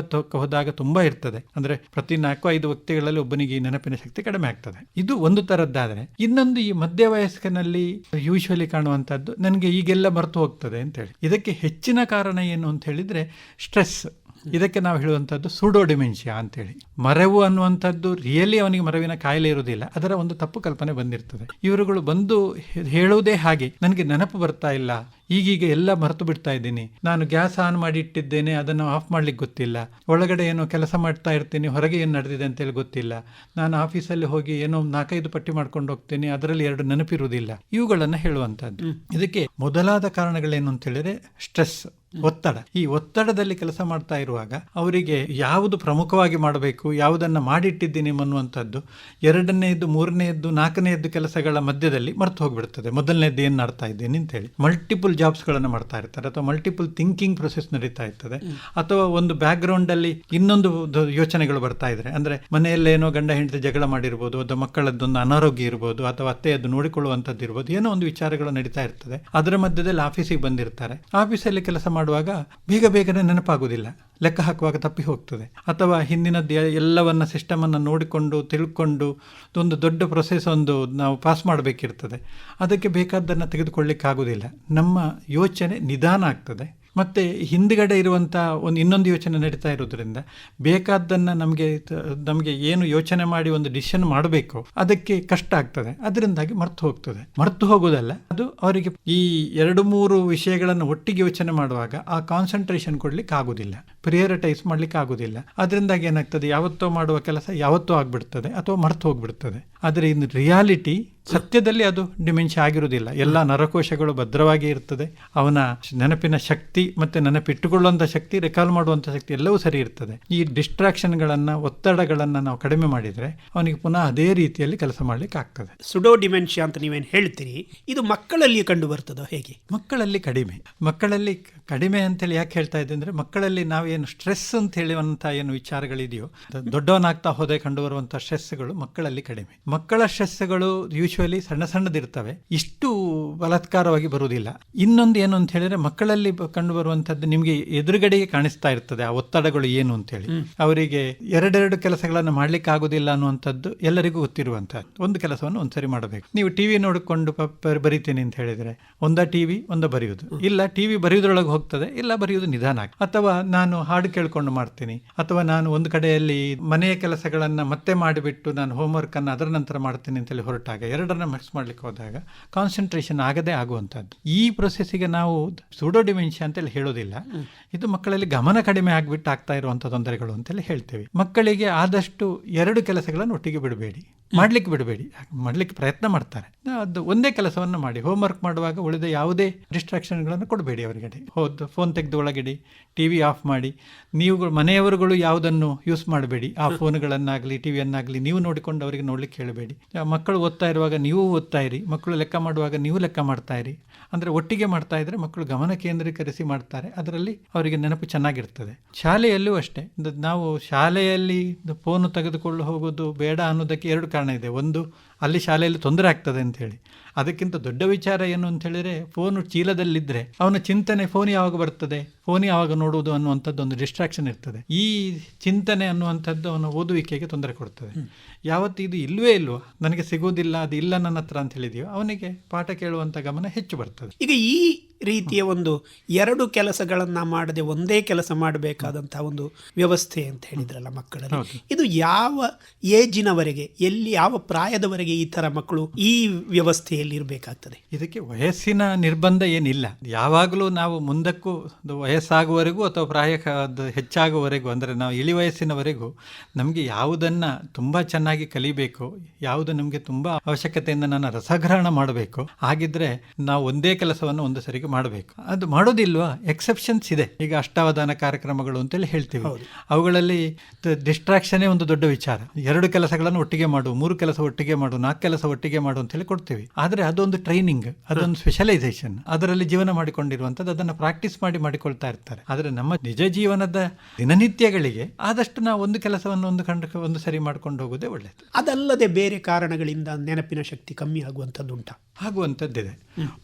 ಎಂಬತ್ತಕ್ಕೆ ಹೋದಾಗ ತುಂಬಾ ಇರ್ತದೆ. ಅಂದ್ರೆ ಪ್ರತಿ ನಾಲ್ಕು, ಐದು ವ್ಯಕ್ತಿಗಳಲ್ಲಿ ಒಬ್ಬನಿಗೆ ಈ ನೆನಪಿನ ಶಕ್ತಿ ಕಡಿಮೆ ಆಗ್ತದೆ. ಇದು ಒಂದು ತರದ್ದಾದ್ರೆ ಇನ್ನೊಂದು ಈ ಮಧ್ಯ ವಯಸ್ಕನಲ್ಲಿ ಯೂಶುವಲಿ ಕಾಣುವಂಥದ್ದು, ನನಗೆ ಈಗೆಲ್ಲ ಮರೆತು ಹೋಗ್ತದೆ ಅಂತೇಳಿ ಇದಕ್ಕೆ ಹೆಚ್ಚಿನ ಕಾರಣ ಏನು ಅಂತ ಹೇಳಿದ್ರೆ, ಸ್ಟ್ರೆಸ್. ಇದಕ್ಕೆ ನಾವು ಹೇಳುವಂಥದ್ದು ಸೂಡೋ ಡಿಮೆನ್ಷಿಯಾ ಅಂತೇಳಿ. ಮರೆವು ಅನ್ನುವಂಥದ್ದು ರಿಯಲಿ ಅವನಿಗೆ ಮರವಿನ ಕಾಯಿಲೆ ಇರುವುದಿಲ್ಲ. ಅದರ ಒಂದು ತಪ್ಪು ಕಲ್ಪನೆ ಬಂದಿರ್ತದೆ. ಇವರುಗಳು ಬಂದು ಹೇಳುವುದೇ ಹಾಗೆ. ನನಗೆ ನೆನಪು ಬರ್ತಾ ಇಲ್ಲ. ಈಗೀಗ ಎಲ್ಲ ಮರೆತು ಬಿಡ್ತಾ ಇದ್ದೀನಿ. ನಾನು ಗ್ಯಾಸ್ ಆನ್ ಮಾಡಿ ಇಟ್ಟಿದ್ದೇನೆ. ಅದನ್ನು ಆಫ್ ಮಾಡ್ಲಿಕ್ಕೆ ಗೊತ್ತಿಲ್ಲ. ಒಳಗಡೆ ಏನೋ ಕೆಲಸ ಮಾಡ್ತಾ ಇರ್ತೀನಿ. ಹೊರಗೆ ಏನು ನಡೆದಿದೆ ಅಂತೇಳಿ ಗೊತ್ತಿಲ್ಲ. ನಾನು ಆಫೀಸಲ್ಲಿ ಹೋಗಿ ಏನೋ ನಾಲ್ಕೈದು ಪಟ್ಟಿ ಮಾಡ್ಕೊಂಡು ಹೋಗ್ತೀನಿ. ಅದರಲ್ಲಿ ಎರಡು ನೆನಪಿರುವುದಿಲ್ಲ. ಇವುಗಳನ್ನು ಹೇಳುವಂಥದ್ದು. ಇದಕ್ಕೆ ಮೊದಲಾದ ಕಾರಣಗಳೇನು ಅಂತ ಹೇಳಿದ್ರೆ ಸ್ಟ್ರೆಸ್. ಒತ್ತಡ. ಈ ಒತ್ತಡದಲ್ಲಿ ಕೆಲಸ ಮಾಡ್ತಾ ಇರುವಾಗ ಅವರಿಗೆ ಯಾವುದು ಪ್ರಮುಖವಾಗಿ ಮಾಡಬೇಕು ಯಾವುದನ್ನ ಮಾಡಿಟ್ಟಿದ್ದೀನಿ ಅನ್ನುವಂಥದ್ದು ಎರಡನೆಯದ್ದು ಮೂರನೆಯದ್ದು ನಾಲ್ಕನೆಯದ್ದು ಕೆಲಸಗಳ ಮಧ್ಯದಲ್ಲಿ ಮರ್ತು ಹೋಗ್ಬಿಡ್ತದೆ. ಮೊದಲನೇದ್ದು ಏನು ಮಾಡ್ತಾ ಇದ್ದೀನಿ ಅಂತ ಹೇಳಿ ಮಲ್ಟಿಪಲ್ ಜಾಬ್ಸ್ಗಳನ್ನು ಮಾಡ್ತಾ ಇರ್ತಾರೆ. ಅಥವಾ ಮಲ್ಟಿಪಲ್ ಥಿಂಕಿಂಗ್ ಪ್ರೊಸೆಸ್ ನಡೀತಾ ಇರ್ತದೆ. ಅಥವಾ ಒಂದು ಬ್ಯಾಕ್ ಗ್ರೌಂಡ್ ಅಲ್ಲಿ ಇನ್ನೊಂದು ಯೋಚನೆಗಳು ಬರ್ತಾ ಇದ್ರೆ. ಅಂದ್ರೆ ಮನೆಯಲ್ಲೇನೋ ಗಂಡ ಹೆಂಡತಿ ಜಗಳ ಮಾಡಿರ್ಬೋದು ಅಥವಾ ಮಕ್ಕಳದ್ದೊಂದು ಅನಾರೋಗ್ಯ ಇರ್ಬೋದು ಅಥವಾ ಅತ್ತೆಯದ್ದು ನೋಡಿಕೊಳ್ಳುವಂಥದ್ದು ಇರ್ಬೋದು ಏನೋ ಒಂದು ವಿಚಾರಗಳು ನಡೀತಾ ಇರ್ತದೆ. ಅದರ ಮಧ್ಯದಲ್ಲಿ ಆಫೀಸಿಗೆ ಬಂದಿರ್ತಾರೆ. ಆಫೀಸಲ್ಲಿ ಕೆಲಸ ಮಾಡುವಾಗ ಬೇಗ ಬೇಗನೆ ನೆನಪಾಗುವುದಿಲ್ಲ. ಲೆಕ್ಕ ಹಾಕುವಾಗ ತಪ್ಪಿ ಹೋಗ್ತದೆ. ಅಥವಾ ಹಿಂದಿನದ್ದು ಎಲ್ಲವನ್ನು ಎಲ್ಲವನ್ನ ಸಿಸ್ಟಮ್ ಅನ್ನು ನೋಡಿಕೊಂಡು, ತಿಳ್ಕೊಂಡು, ಒಂದು ದೊಡ್ಡ ಪ್ರೊಸೆಸ್ ಒಂದು ನಾವು ಪಾಸ್ ಮಾಡಬೇಕಿರ್ತದೆ. ಅದಕ್ಕೆ ಬೇಕಾದ್ದನ್ನು ತೆಗೆದುಕೊಳ್ಳಿಕ್ಕಾಗುವುದಿಲ್ಲ. ನಮ್ಮ ಯೋಚನೆ ನಿಧಾನ ಆಗ್ತದೆ. ಮತ್ತೆ ಹಿಂದ್ಗಡೆ ಇರುವಂಥ ಒಂದು ಇನ್ನೊಂದು ಯೋಚನೆ ನಡೀತಾ ಇರೋದ್ರಿಂದ ಬೇಕಾದ್ದನ್ನು ನಮಗೆ ನಮಗೆ ಏನು ಯೋಚನೆ ಮಾಡಿ ಒಂದು ಡಿಸಿಷನ್ ಮಾಡಬೇಕು, ಅದಕ್ಕೆ ಕಷ್ಟ ಆಗ್ತದೆ. ಅದರಿಂದಾಗಿ ಮರ್ತು ಹೋಗ್ತದೆ. ಮರ್ತು ಹೋಗೋದಲ್ಲ, ಅದು ಅವರಿಗೆ ಈ ಎರಡು ಮೂರು ವಿಷಯಗಳನ್ನು ಒಟ್ಟಿಗೆ ಯೋಚನೆ ಮಾಡುವಾಗ ಆ ಕಾನ್ಸಂಟ್ರೇಷನ್ ಕೊಡ್ಲಿಕ್ಕೆ ಆಗುದಿಲ್ಲ. ಪ್ರಿಯರಿಟೈಸ್ ಮಾಡ್ಲಿಕ್ಕೆ ಆಗುದಿಲ್ಲ. ಅದರಿಂದಾಗಿ ಏನಾಗ್ತದೆ? ಯಾವತ್ತೋ ಮಾಡುವ ಕೆಲಸ ಯಾವತ್ತೋ ಆಗ್ಬಿಡ್ತದೆ ಅಥವಾ ಮರ್ತು ಹೋಗ್ಬಿಡ್ತದೆ. ಆದರೆ ಇನ್ನು ರಿಯಾಲಿಟಿ ಸತ್ಯದಲ್ಲಿ ಅದು ಡಿಮೆನ್ಷಿಯಾ ಆಗಿರುವುದಿಲ್ಲ ಎಲ್ಲ ನರಕೋಶಗಳು ಭದ್ರವಾಗಿ ಇರ್ತದೆ. ಅವನ ನೆನಪಿನ ಶಕ್ತಿ ಮತ್ತೆ ನೆನಪಿಟ್ಟುಕೊಳ್ಳುವಂಥ ಶಕ್ತಿ ರೆಕಾಲ್ ಮಾಡುವಂಥ ಶಕ್ತಿ ಎಲ್ಲವೂ ಸರಿ ಇರ್ತದೆ. ಈ ಡಿಸ್ಟ್ರಾಕ್ಷನ್ಗಳನ್ನು ಒತ್ತಡಗಳನ್ನ ನಾವು ಕಡಿಮೆ ಮಾಡಿದ್ರೆ ಅವನಿಗೆ ಪುನಃ ಅದೇ ರೀತಿಯಲ್ಲಿ ಕೆಲಸ ಮಾಡ್ಲಿಕ್ಕೆ ಆಗ್ತದೆ. ಸುಡೋ ಡಿಮೆನ್ಷಿಯಾ ಅಂತ ನೀವೇನು ಹೇಳ್ತೀರಿ? ಇದು ಮಕ್ಕಳಲ್ಲಿ ಕಂಡು ಬರ್ತದೋ ಹೇಗೆ? ಮಕ್ಕಳಲ್ಲಿ ಕಡಿಮೆ. ಮಕ್ಕಳಲ್ಲಿ ಕಡಿಮೆ ಅಂತೇಳಿ ಯಾಕೆ ಹೇಳ್ತಾ ಇದ್ದೆ ಅಂದ್ರೆ ಮಕ್ಕಳಲ್ಲಿ ನಾವೇನು ಸ್ಟ್ರೆಸ್ ಅಂತ ಹೇಳುವಂಥ ಏನು ವಿಚಾರಗಳಿದೆಯೋ ದೊಡ್ಡವನಾಗ್ತಾ ಹೋದೆ ಕಂಡು ಬರುವಂಥ ಸ್ಟ್ರೆಸ್ಗಳು ಮಕ್ಕಳಲ್ಲಿ ಕಡಿಮೆ. ಮಕ್ಕಳ ಸ್ಟ್ರೆಸ್ಗಳು ಯೂಶುವಲಿ ಸಣ್ಣ ಸಣ್ಣದಿರ್ತವೆ. ಇಷ್ಟು ಬಲತ್ಕಾರವಾಗಿ ಬರುವುದಿಲ್ಲ. ಇನ್ನೊಂದು ಏನು ಅಂತ ಹೇಳಿದ್ರೆ ಮಕ್ಕಳಲ್ಲಿ ಕಂಡುಬರುವಂತದ್ದು ಕಂಡು ಬರುವಂತದ್ದು ನಿಮಗೆ ಎದುರುಗಡೆಗೆ ಕಾಣಿಸ್ತಾ ಇರ್ತದೆ ಆ ಒತ್ತಡಗಳು ಏನು ಅಂತ ಹೇಳಿ. ಅವರಿಗೆ ಎರಡೆರಡು ಕೆಲಸಗಳನ್ನು ಮಾಡ್ಲಿಕ್ಕೆ ಆಗುದಿಲ್ಲ ಅನ್ನುವಂಥದ್ದು ಎಲ್ಲರಿಗೂ ಗೊತ್ತಿರುವಂಥದ್ದು. ಒಂದು ಕೆಲಸವನ್ನು ಒಂದ್ಸರಿ ಮಾಡಬೇಕು. ನೀವು ಟಿವಿ ನೋಡಿಕೊಂಡು ಬರಿತೀನಿ ಅಂತ ಹೇಳಿದ್ರೆ ಒಂದ ಟಿವಿ ಒಂದ ಬರೆಯುವುದು. ಇಲ್ಲ ಟಿವಿ ಬರೆಯುವುದರೊಳಗೆ ಹೋಗ್ತದೆ ಇಲ್ಲ ಬರೆಯುವುದು ನಿಧಾನ ಅಥವಾ ನಾನು ಹಾಡು ಕೇಳ್ಕೊಂಡು ಮಾಡ್ತೀನಿ. ಅಥವಾ ನಾನು ಒಂದು ಕಡೆಯಲ್ಲಿ ಮನೆಯ ಕೆಲಸಗಳನ್ನ ಮತ್ತೆ ಮಾಡಿಬಿಟ್ಟು ನಾನು ಹೋಮ್ವರ್ಕ್ ಅನ್ನು ಅದರ ನಂತರ ಮಾಡ್ತೀನಿ ಅಂತೇಳಿ ಹೊರಟಾಗ ಎರಡನ್ನ ಮಿಕ್ಸ್ ಮಾಡ್ಲಿಕ್ಕೆ ಹೋದಾಗ ಕಾನ್ಸಂಟ್ರೇಷನ್ ಆಗದೆ ಆಗುವಂಥದ್ದು. ಈ ಪ್ರೊಸೆಸ್ಸಿಗೆ ನಾವು ಸೂಡೋ ಡಿಮೆನ್ಷಿಯಾ ಅಂತೇಳಿ ಹೇಳೋದಿಲ್ಲ. ಇದು ಮಕ್ಕಳಲ್ಲಿ ಗಮನ ಕಡಿಮೆ ಆಗಿಬಿಟ್ಟು ಆಗ್ತಾ ಇರುವಂಥ ತೊಂದರೆಗಳು ಅಂತೇಳಿ ಹೇಳ್ತೇವೆ. ಮಕ್ಕಳಿಗೆ ಆದಷ್ಟು ಎರಡು ಕೆಲಸಗಳನ್ನು ಒಟ್ಟಿಗೆ ಬಿಡಬೇಡಿ. ಮಾಡ್ಲಿಕ್ಕೆ ಬಿಡಬೇಡಿ. ಮಾಡ್ಲಿಕ್ಕೆ ಪ್ರಯತ್ನ ಮಾಡ್ತಾರೆ. ಅದು ಒಂದೇ ಕೆಲಸವನ್ನು ಮಾಡಿ. ಹೋಮ್ವರ್ಕ್ ಮಾಡುವಾಗ ಉಳಿದ ಯಾವುದೇ ಡಿಸ್ಟ್ರಾಕ್ಷನ್ಗಳನ್ನು ಕೊಡಬೇಡಿ ಅವರಿಗೆ. ಹೋದ್ ಫೋನ್ ತೆಗೆದು ಒಳಗಿಡಿ ಟಿ ವಿ ಆಫ್ ಮಾಡಿ ನೀವು ಮನೆಯವರುಗಳು ಯಾವುದನ್ನು ಯೂಸ್ ಮಾಡಬೇಡಿ. ಆ ಫೋನ್ಗಳನ್ನಾಗಲಿ ಟಿ ವಿಯನ್ನಾಗಲಿ ನೀವು ನೋಡಿಕೊಂಡು ಅವರಿಗೆ ನೋಡ್ಲಿಕ್ಕೆ ಹೇಳಬೇಡಿ ಮಕ್ಕಳು ಓದ್ತಾ ಇರುವಾಗ ನೀವು ಓದ್ತಾ ಇರಿ ಮಕ್ಕಳು ಲೆಕ್ಕ ಮಾಡುವಾಗ ನೀವು ಲೆಕ್ಕ ಮಾಡ್ತಾ ಇರಿ. ಅಂದರೆ ಒಟ್ಟಿಗೆ ಮಾಡ್ತಾ ಇದ್ರೆ ಮಕ್ಕಳು ಗಮನ ಕೇಂದ್ರೀಕರಿಸಿ ಮಾಡ್ತಾರೆ. ಅದರಲ್ಲಿ ಅವರಿಗೆ ನೆನಪು ಚೆನ್ನಾಗಿರ್ತದೆ. ಶಾಲೆಯಲ್ಲೂ ಅಷ್ಟೇ. ನಾವು ಶಾಲೆಯಲ್ಲಿ ಫೋನು ತೆಗೆದುಕೊಂಡು ಹೋಗೋದು ಬೇಡ ಅನ್ನೋದಕ್ಕೆ ಎರಡು ಕಾರಣ ಇದೆ. ಒಂದು ಅಲ್ಲಿ ಶಾಲೆಯಲ್ಲಿ ತೊಂದರೆ ಆಗ್ತದೆ ಅಂತ ಹೇಳಿ ಅದಕ್ಕಿಂತ ದೊಡ್ಡ ವಿಚಾರ ಏನು ಅಂತ ಹೇಳಿದ್ರೆ ಫೋನು ಚೀಲದಲ್ಲಿದ್ದರೆ ಅವನ ಚಿಂತನೆ ಫೋನ್ ಯಾವಾಗ ಬರ್ತದೆ ಫೋನ್ ಯಾವಾಗ ನೋಡುವುದು ಅನ್ನುವಂಥದ್ದು ಒಂದು ಡಿಸ್ಟ್ರಾಕ್ಷನ್ ಇರ್ತದೆ. ಈ ಚಿಂತನೆ ಅನ್ನುವಂಥದ್ದು ಅವನ ಓದುವಿಕೆಗೆ ತೊಂದರೆ ಕೊಡ್ತದೆ. ಯಾವತ್ತು ಇದು ಇಲ್ಲವೇ ಇಲ್ವೋ ನನಗೆ ಸಿಗೋದಿಲ್ಲ ಅದು ಇಲ್ಲ ನನ್ನ ಹತ್ರ ಅಂತ ಹೇಳಿದೆಯೋ ಅವನಿಗೆ ಪಾಠ ಕೇಳುವಂಥ ಗಮನ ಹೆಚ್ಚು ಬರ್ತದೆ. ಈಗ ಈ ರೀತಿಯ ಒಂದು ಎರಡು ಕೆಲಸಗಳನ್ನು ಮಾಡದೆ ಒಂದೇ ಕೆಲಸ ಮಾಡಬೇಕಾದಂಥ ಒಂದು ವ್ಯವಸ್ಥೆ ಅಂತ ಹೇಳಿದ್ರಲ್ಲ ಮಕ್ಕಳಲ್ಲಿ. ಇದು ಯಾವ ಏಜಿನವರೆಗೆ ಎಲ್ಲಿ ಯಾವ ಪ್ರಾಯದವರೆಗೆ ಈ ಥರ ಮಕ್ಕಳು ಈ ವ್ಯವಸ್ಥೆಯಲ್ಲಿ ಇರಬೇಕಾಗ್ತದೆ? ಇದಕ್ಕೆ ವಯಸ್ಸಿನ ನಿರ್ಬಂಧ ಏನಿಲ್ಲ. ಯಾವಾಗಲೂ ನಾವು ಮುಂದಕ್ಕೂ ಒಂದು ವಯಸ್ಸಾಗುವವರೆಗೂ ಅಥವಾ ಪ್ರಾಯ ಹೆಚ್ಚಾಗುವವರೆಗೂ ಅಂದರೆ ನಾವು ಇಳಿ ವಯಸ್ಸಿನವರೆಗೂ ನಮಗೆ ಯಾವುದನ್ನು ತುಂಬ ಚೆನ್ನಾಗಿ ಕಲಿಬೇಕು ಯಾವುದು ನಮಗೆ ತುಂಬ ಅವಶ್ಯಕತೆಯಿಂದ ನಾನು ರಸಗ್ರಹಣ ಮಾಡಬೇಕು. ಹಾಗಿದ್ರೆ ನಾವು ಒಂದೇ ಕೆಲಸವನ್ನು ಒಂದು ಸರಿಗೆ ಮಾಡಬೇಕು. ಅದು ಮಾಡೋದಿಲ್ವಾ? ಎಕ್ಸೆಪ್ಷನ್ಸ್ ಇದೆ. ಈಗ ಅಷ್ಟಾವಧಾನ ಕಾರ್ಯಕ್ರಮಗಳು ಅಂತೇಳಿ ಹೇಳ್ತೀವಿ. ಅವುಗಳಲ್ಲಿ ಡಿಸ್ಟ್ರಾಕ್ಷನೇ ಒಂದು ದೊಡ್ಡ ವಿಚಾರ. ಎರಡು ಕೆಲಸಗಳನ್ನು ಒಟ್ಟಿಗೆ ಮಾಡು ಮೂರು ಕೆಲಸ ಒಟ್ಟಿಗೆ ಮಾಡು ನಾಲ್ಕು ಕೆಲಸ ಒಟ್ಟಿಗೆ ಮಾಡು ಅಂತೇಳಿ ಕೊಡ್ತೀವಿ. ಆದರೆ ಅದೊಂದು ಟ್ರೈನಿಂಗ್ ಅದೊಂದು ಸ್ಪೆಷಲೈಸೇಷನ್ ಅದರಲ್ಲಿ ಜೀವನ ಮಾಡಿಕೊಂಡಿರುವಂಥದ್ದು ಅದನ್ನು ಪ್ರಾಕ್ಟೀಸ್ ಮಾಡಿ ಮಾಡಿಕೊಳ್ತಾ ಇರ್ತಾರೆ. ಆದರೆ ನಮ್ಮ ನಿಜ ಜೀವನದ ದಿನನಿತ್ಯಗಳಿಗೆ ಆದಷ್ಟು ನಾವು ಒಂದು ಕೆಲಸವನ್ನು ಒಂದು ಕಂಡು ಒಂದು ಸರಿ ಮಾಡ್ಕೊಂಡು ಹೋಗೋದೇ ಒಳ್ಳೆಯದು ಅದಲ್ಲದೆ ಬೇರೆ ಕಾರಣಗಳಿಂದ ನೆನಪಿನ ಶಕ್ತಿ ಕಮ್ಮಿ ಆಗುವಂಥದ್ದು ಉಂಟಾ ಆಗುವಂಥದ್ದಿದೆ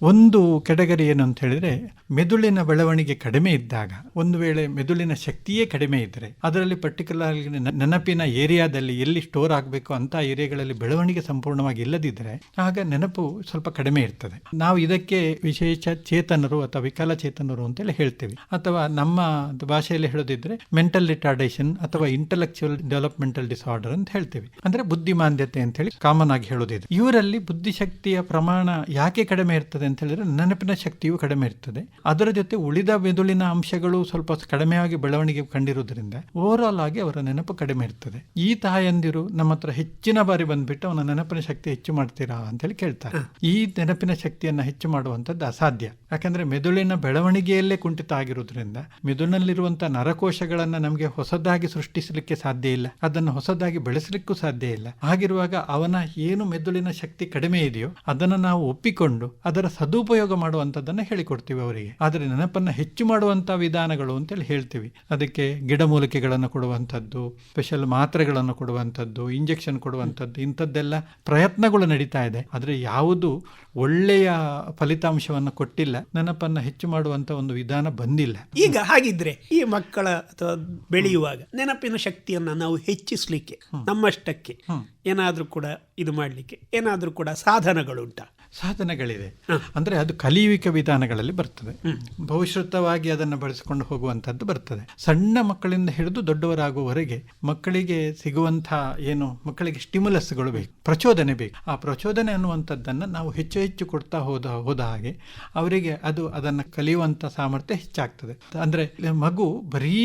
ಒಂದು ಕೆಟಗರಿ ಏನು ಅಂತ ಹೇಳಿದ್ರೆ ಮೆದುಳಿನ ಬೆಳವಣಿಗೆ ಕಡಿಮೆ ಇದ್ದಾಗ, ಒಂದು ವೇಳೆ ಮೆದುಳಿನ ಶಕ್ತಿಯೇ ಕಡಿಮೆ ಇದ್ದರೆ ಅದರಲ್ಲಿ ಪರ್ಟಿಕ್ಯುಲರ್ ನೆನಪಿನ ಏರಿಯಾದಲ್ಲಿ ಎಲ್ಲಿ ಸ್ಟೋರ್ ಆಗಬೇಕು ಅಂತ ಏರಿಯಾಗಳಲ್ಲಿ ಬೆಳವಣಿಗೆ ಸಂಪೂರ್ಣವಾಗಿ ಇಲ್ಲದಿದ್ದರೆ ಆಗ ನೆನಪು ಸ್ವಲ್ಪ ಕಡಿಮೆ ಇರ್ತದೆ. ನಾವು ಇದಕ್ಕೆ ವಿಶೇಷ ಚೇತನರು ಅಥವಾ ವಿಕಲಚೇತನರು ಅಂತೇಳಿ ಹೇಳ್ತೀವಿ. ಅಥವಾ ನಮ್ಮ ಭಾಷೆಯಲ್ಲಿ ಹೇಳೋದಿದ್ರೆ ಮೆಂಟಲ್ ರಿಟಾರ್ಡೇಷನ್ ಅಥವಾ ಇಂಟೆಲೆಕ್ಚುವಲ್ ಡೆವಲಪ್ಮೆಂಟಲ್ ಡಿಸಾರ್ಡರ್ ಅಂತ ಹೇಳ್ತೀವಿ. ಅಂದ್ರೆ ಬುದ್ಧಿಮಾಂದ್ಯತೆ ಅಂತ ಹೇಳಿ ಕಾಮನ್ ಆಗಿ ಹೇಳೋದಿದೆ. ಇವರಲ್ಲಿ ಬುದ್ಧಿಶಕ್ತಿಯ ಪ್ರಮಾಣ ಯಾಕೆ ಕಡಿಮೆ ಇರ್ತದೆ ಅಂತ ಹೇಳಿದ್ರೆ ನೆನಪಿನ ಶಕ್ತಿಯು ಕಡಿಮೆ ಇರ್ತದೆ. ಅದರ ಜೊತೆ ಉಳಿದ ಮೆದುಳಿನ ಅಂಶಗಳು ಸ್ವಲ್ಪ ಕಡಿಮೆಯಾಗಿ ಬೆಳವಣಿಗೆ ಕಂಡಿರುವುದರಿಂದ ಓವರ್ ಆಲ್ ಆಗಿ ಅವರ ನೆನಪು ಕಡಿಮೆ ಇರ್ತದೆ. ಈ ತಾಯಂದಿರು ನಮ್ಮ ಹತ್ರ ಹೆಚ್ಚಿನ ಬಾರಿ ಬಂದ್ಬಿಟ್ಟು ಅವನ ನೆನಪಿನ ಶಕ್ತಿ ಹೆಚ್ಚು ಮಾಡ್ತೀರಾ ಅಂತೇಳಿ ಕೇಳ್ತಾರೆ. ಈ ನೆನಪಿನ ಶಕ್ತಿಯನ್ನ ಹೆಚ್ಚು ಮಾಡುವಂಥದ್ದು ಅಸಾಧ್ಯ. ಯಾಕಂದ್ರೆ ಮೆದುಳಿನ ಬೆಳವಣಿಗೆಯಲ್ಲೇ ಕುಂಠಿತ ಆಗಿರುವುದರಿಂದ ಮೆದುಳಿನಲ್ಲಿರುವಂತಹ ನರಕೋಶಗಳನ್ನ ನಮಗೆ ಹೊಸದಾಗಿ ಸೃಷ್ಟಿಸಲಿಕ್ಕೆ ಸಾಧ್ಯ ಇಲ್ಲ. ಅದನ್ನು ಹೊಸದಾಗಿ ಬೆಳೆಸಲಿಕ್ಕೂ ಸಾಧ್ಯ ಇಲ್ಲ. ಹಾಗಿರುವಾಗ ಅವನ ಏನು ಮೆದುಳಿನ ಶಕ್ತಿ ಕಡಿಮೆ ಇದೆಯೋ ಅದನ್ನು ನಾವು ಒಪ್ಪಿಕೊಂಡು ಅದರ ಸದುಪಯೋಗ ಮಾಡುವಂಥದ್ದನ್ನು ಹೇಳಿಕೊಡ್ತೀವಿ ಅವರಿಗೆ. ಆದರೆ ನೆನಪನ್ನು ಹೆಚ್ಚು ಮಾಡುವಂಥ ವಿಧಾನಗಳು ಅಂತೇಳಿ ಹೇಳ್ತೀವಿ. ಅದಕ್ಕೆ ಗಿಡಮೂಲಿಕೆಗಳನ್ನು ಕೊಡುವಂಥದ್ದು ಸ್ಪೆಷಲ್ ಮಾತ್ರೆಗಳನ್ನು ಕೊಡುವಂಥದ್ದು ಇಂಜೆಕ್ಷನ್ ಕೊಡುವಂಥದ್ದು ಇಂಥದ್ದೆಲ್ಲ ಪ್ರಯತ್ನಗಳು ನಡೀತಾ ಇದೆ. ಆದರೆ ಯಾವುದು ಒಳ್ಳೆಯ ಫಲಿತಾಂಶವನ್ನು ಕೊಟ್ಟಿಲ್ಲ ನೆನಪನ್ನು ಹೆಚ್ಚು ಮಾಡುವಂಥ ಒಂದು ವಿಧಾನ ಬಂದಿಲ್ಲ. ಈಗ ಹಾಗಿದ್ರೆ ಈ ಮಕ್ಕಳ ಅಥವಾ ಬೆಳೆಯುವಾಗ ನೆನಪಿನ ಶಕ್ತಿಯನ್ನ ನಾವು ಹೆಚ್ಚಿಸಲಿಕ್ಕೆ ನಮ್ಮಷ್ಟಕ್ಕೆ ಏನಾದರೂ ಕೂಡ ಇದು ಮಾಡಲಿಕ್ಕೆ ಏನಾದರೂ ಕೂಡ ಸಾಧನಗಳುಂಟಾ? ಸಾಧನಗಳಿದೆ ಅಂದರೆ ಅದು ಕಲಿಯುವಿಕೆ ವಿಧಾನಗಳಲ್ಲಿ ಬರ್ತದೆ. ಭವಿಷ್ಯತವಾಗಿ ಅದನ್ನು ಬಳಸಿಕೊಂಡು ಹೋಗುವಂಥದ್ದು ಬರ್ತದೆ. ಸಣ್ಣ ಮಕ್ಕಳಿಂದ ಹಿಡಿದು ದೊಡ್ಡವರಾಗುವವರೆಗೆ ಮಕ್ಕಳಿಗೆ ಸಿಗುವಂಥ ಏನು ಮಕ್ಕಳಿಗೆ ಸ್ಟಿಮ್ಯುಲಸ್ಗಳು ಬೇಕು ಪ್ರಚೋದನೆ ಬೇಕು. ಆ ಪ್ರಚೋದನೆ ಅನ್ನುವಂಥದ್ದನ್ನು ನಾವು ಹೆಚ್ಚು ಹೆಚ್ಚು ಕೊಡ್ತಾ ಹೋದ ಹೋದ ಹಾಗೆ ಅವರಿಗೆ ಅದು ಅದನ್ನು ಕಲಿಯುವಂಥ ಸಾಮರ್ಥ್ಯ ಹೆಚ್ಚಾಗ್ತದೆ. ಅಂದರೆ ಮಗು ಬರೀ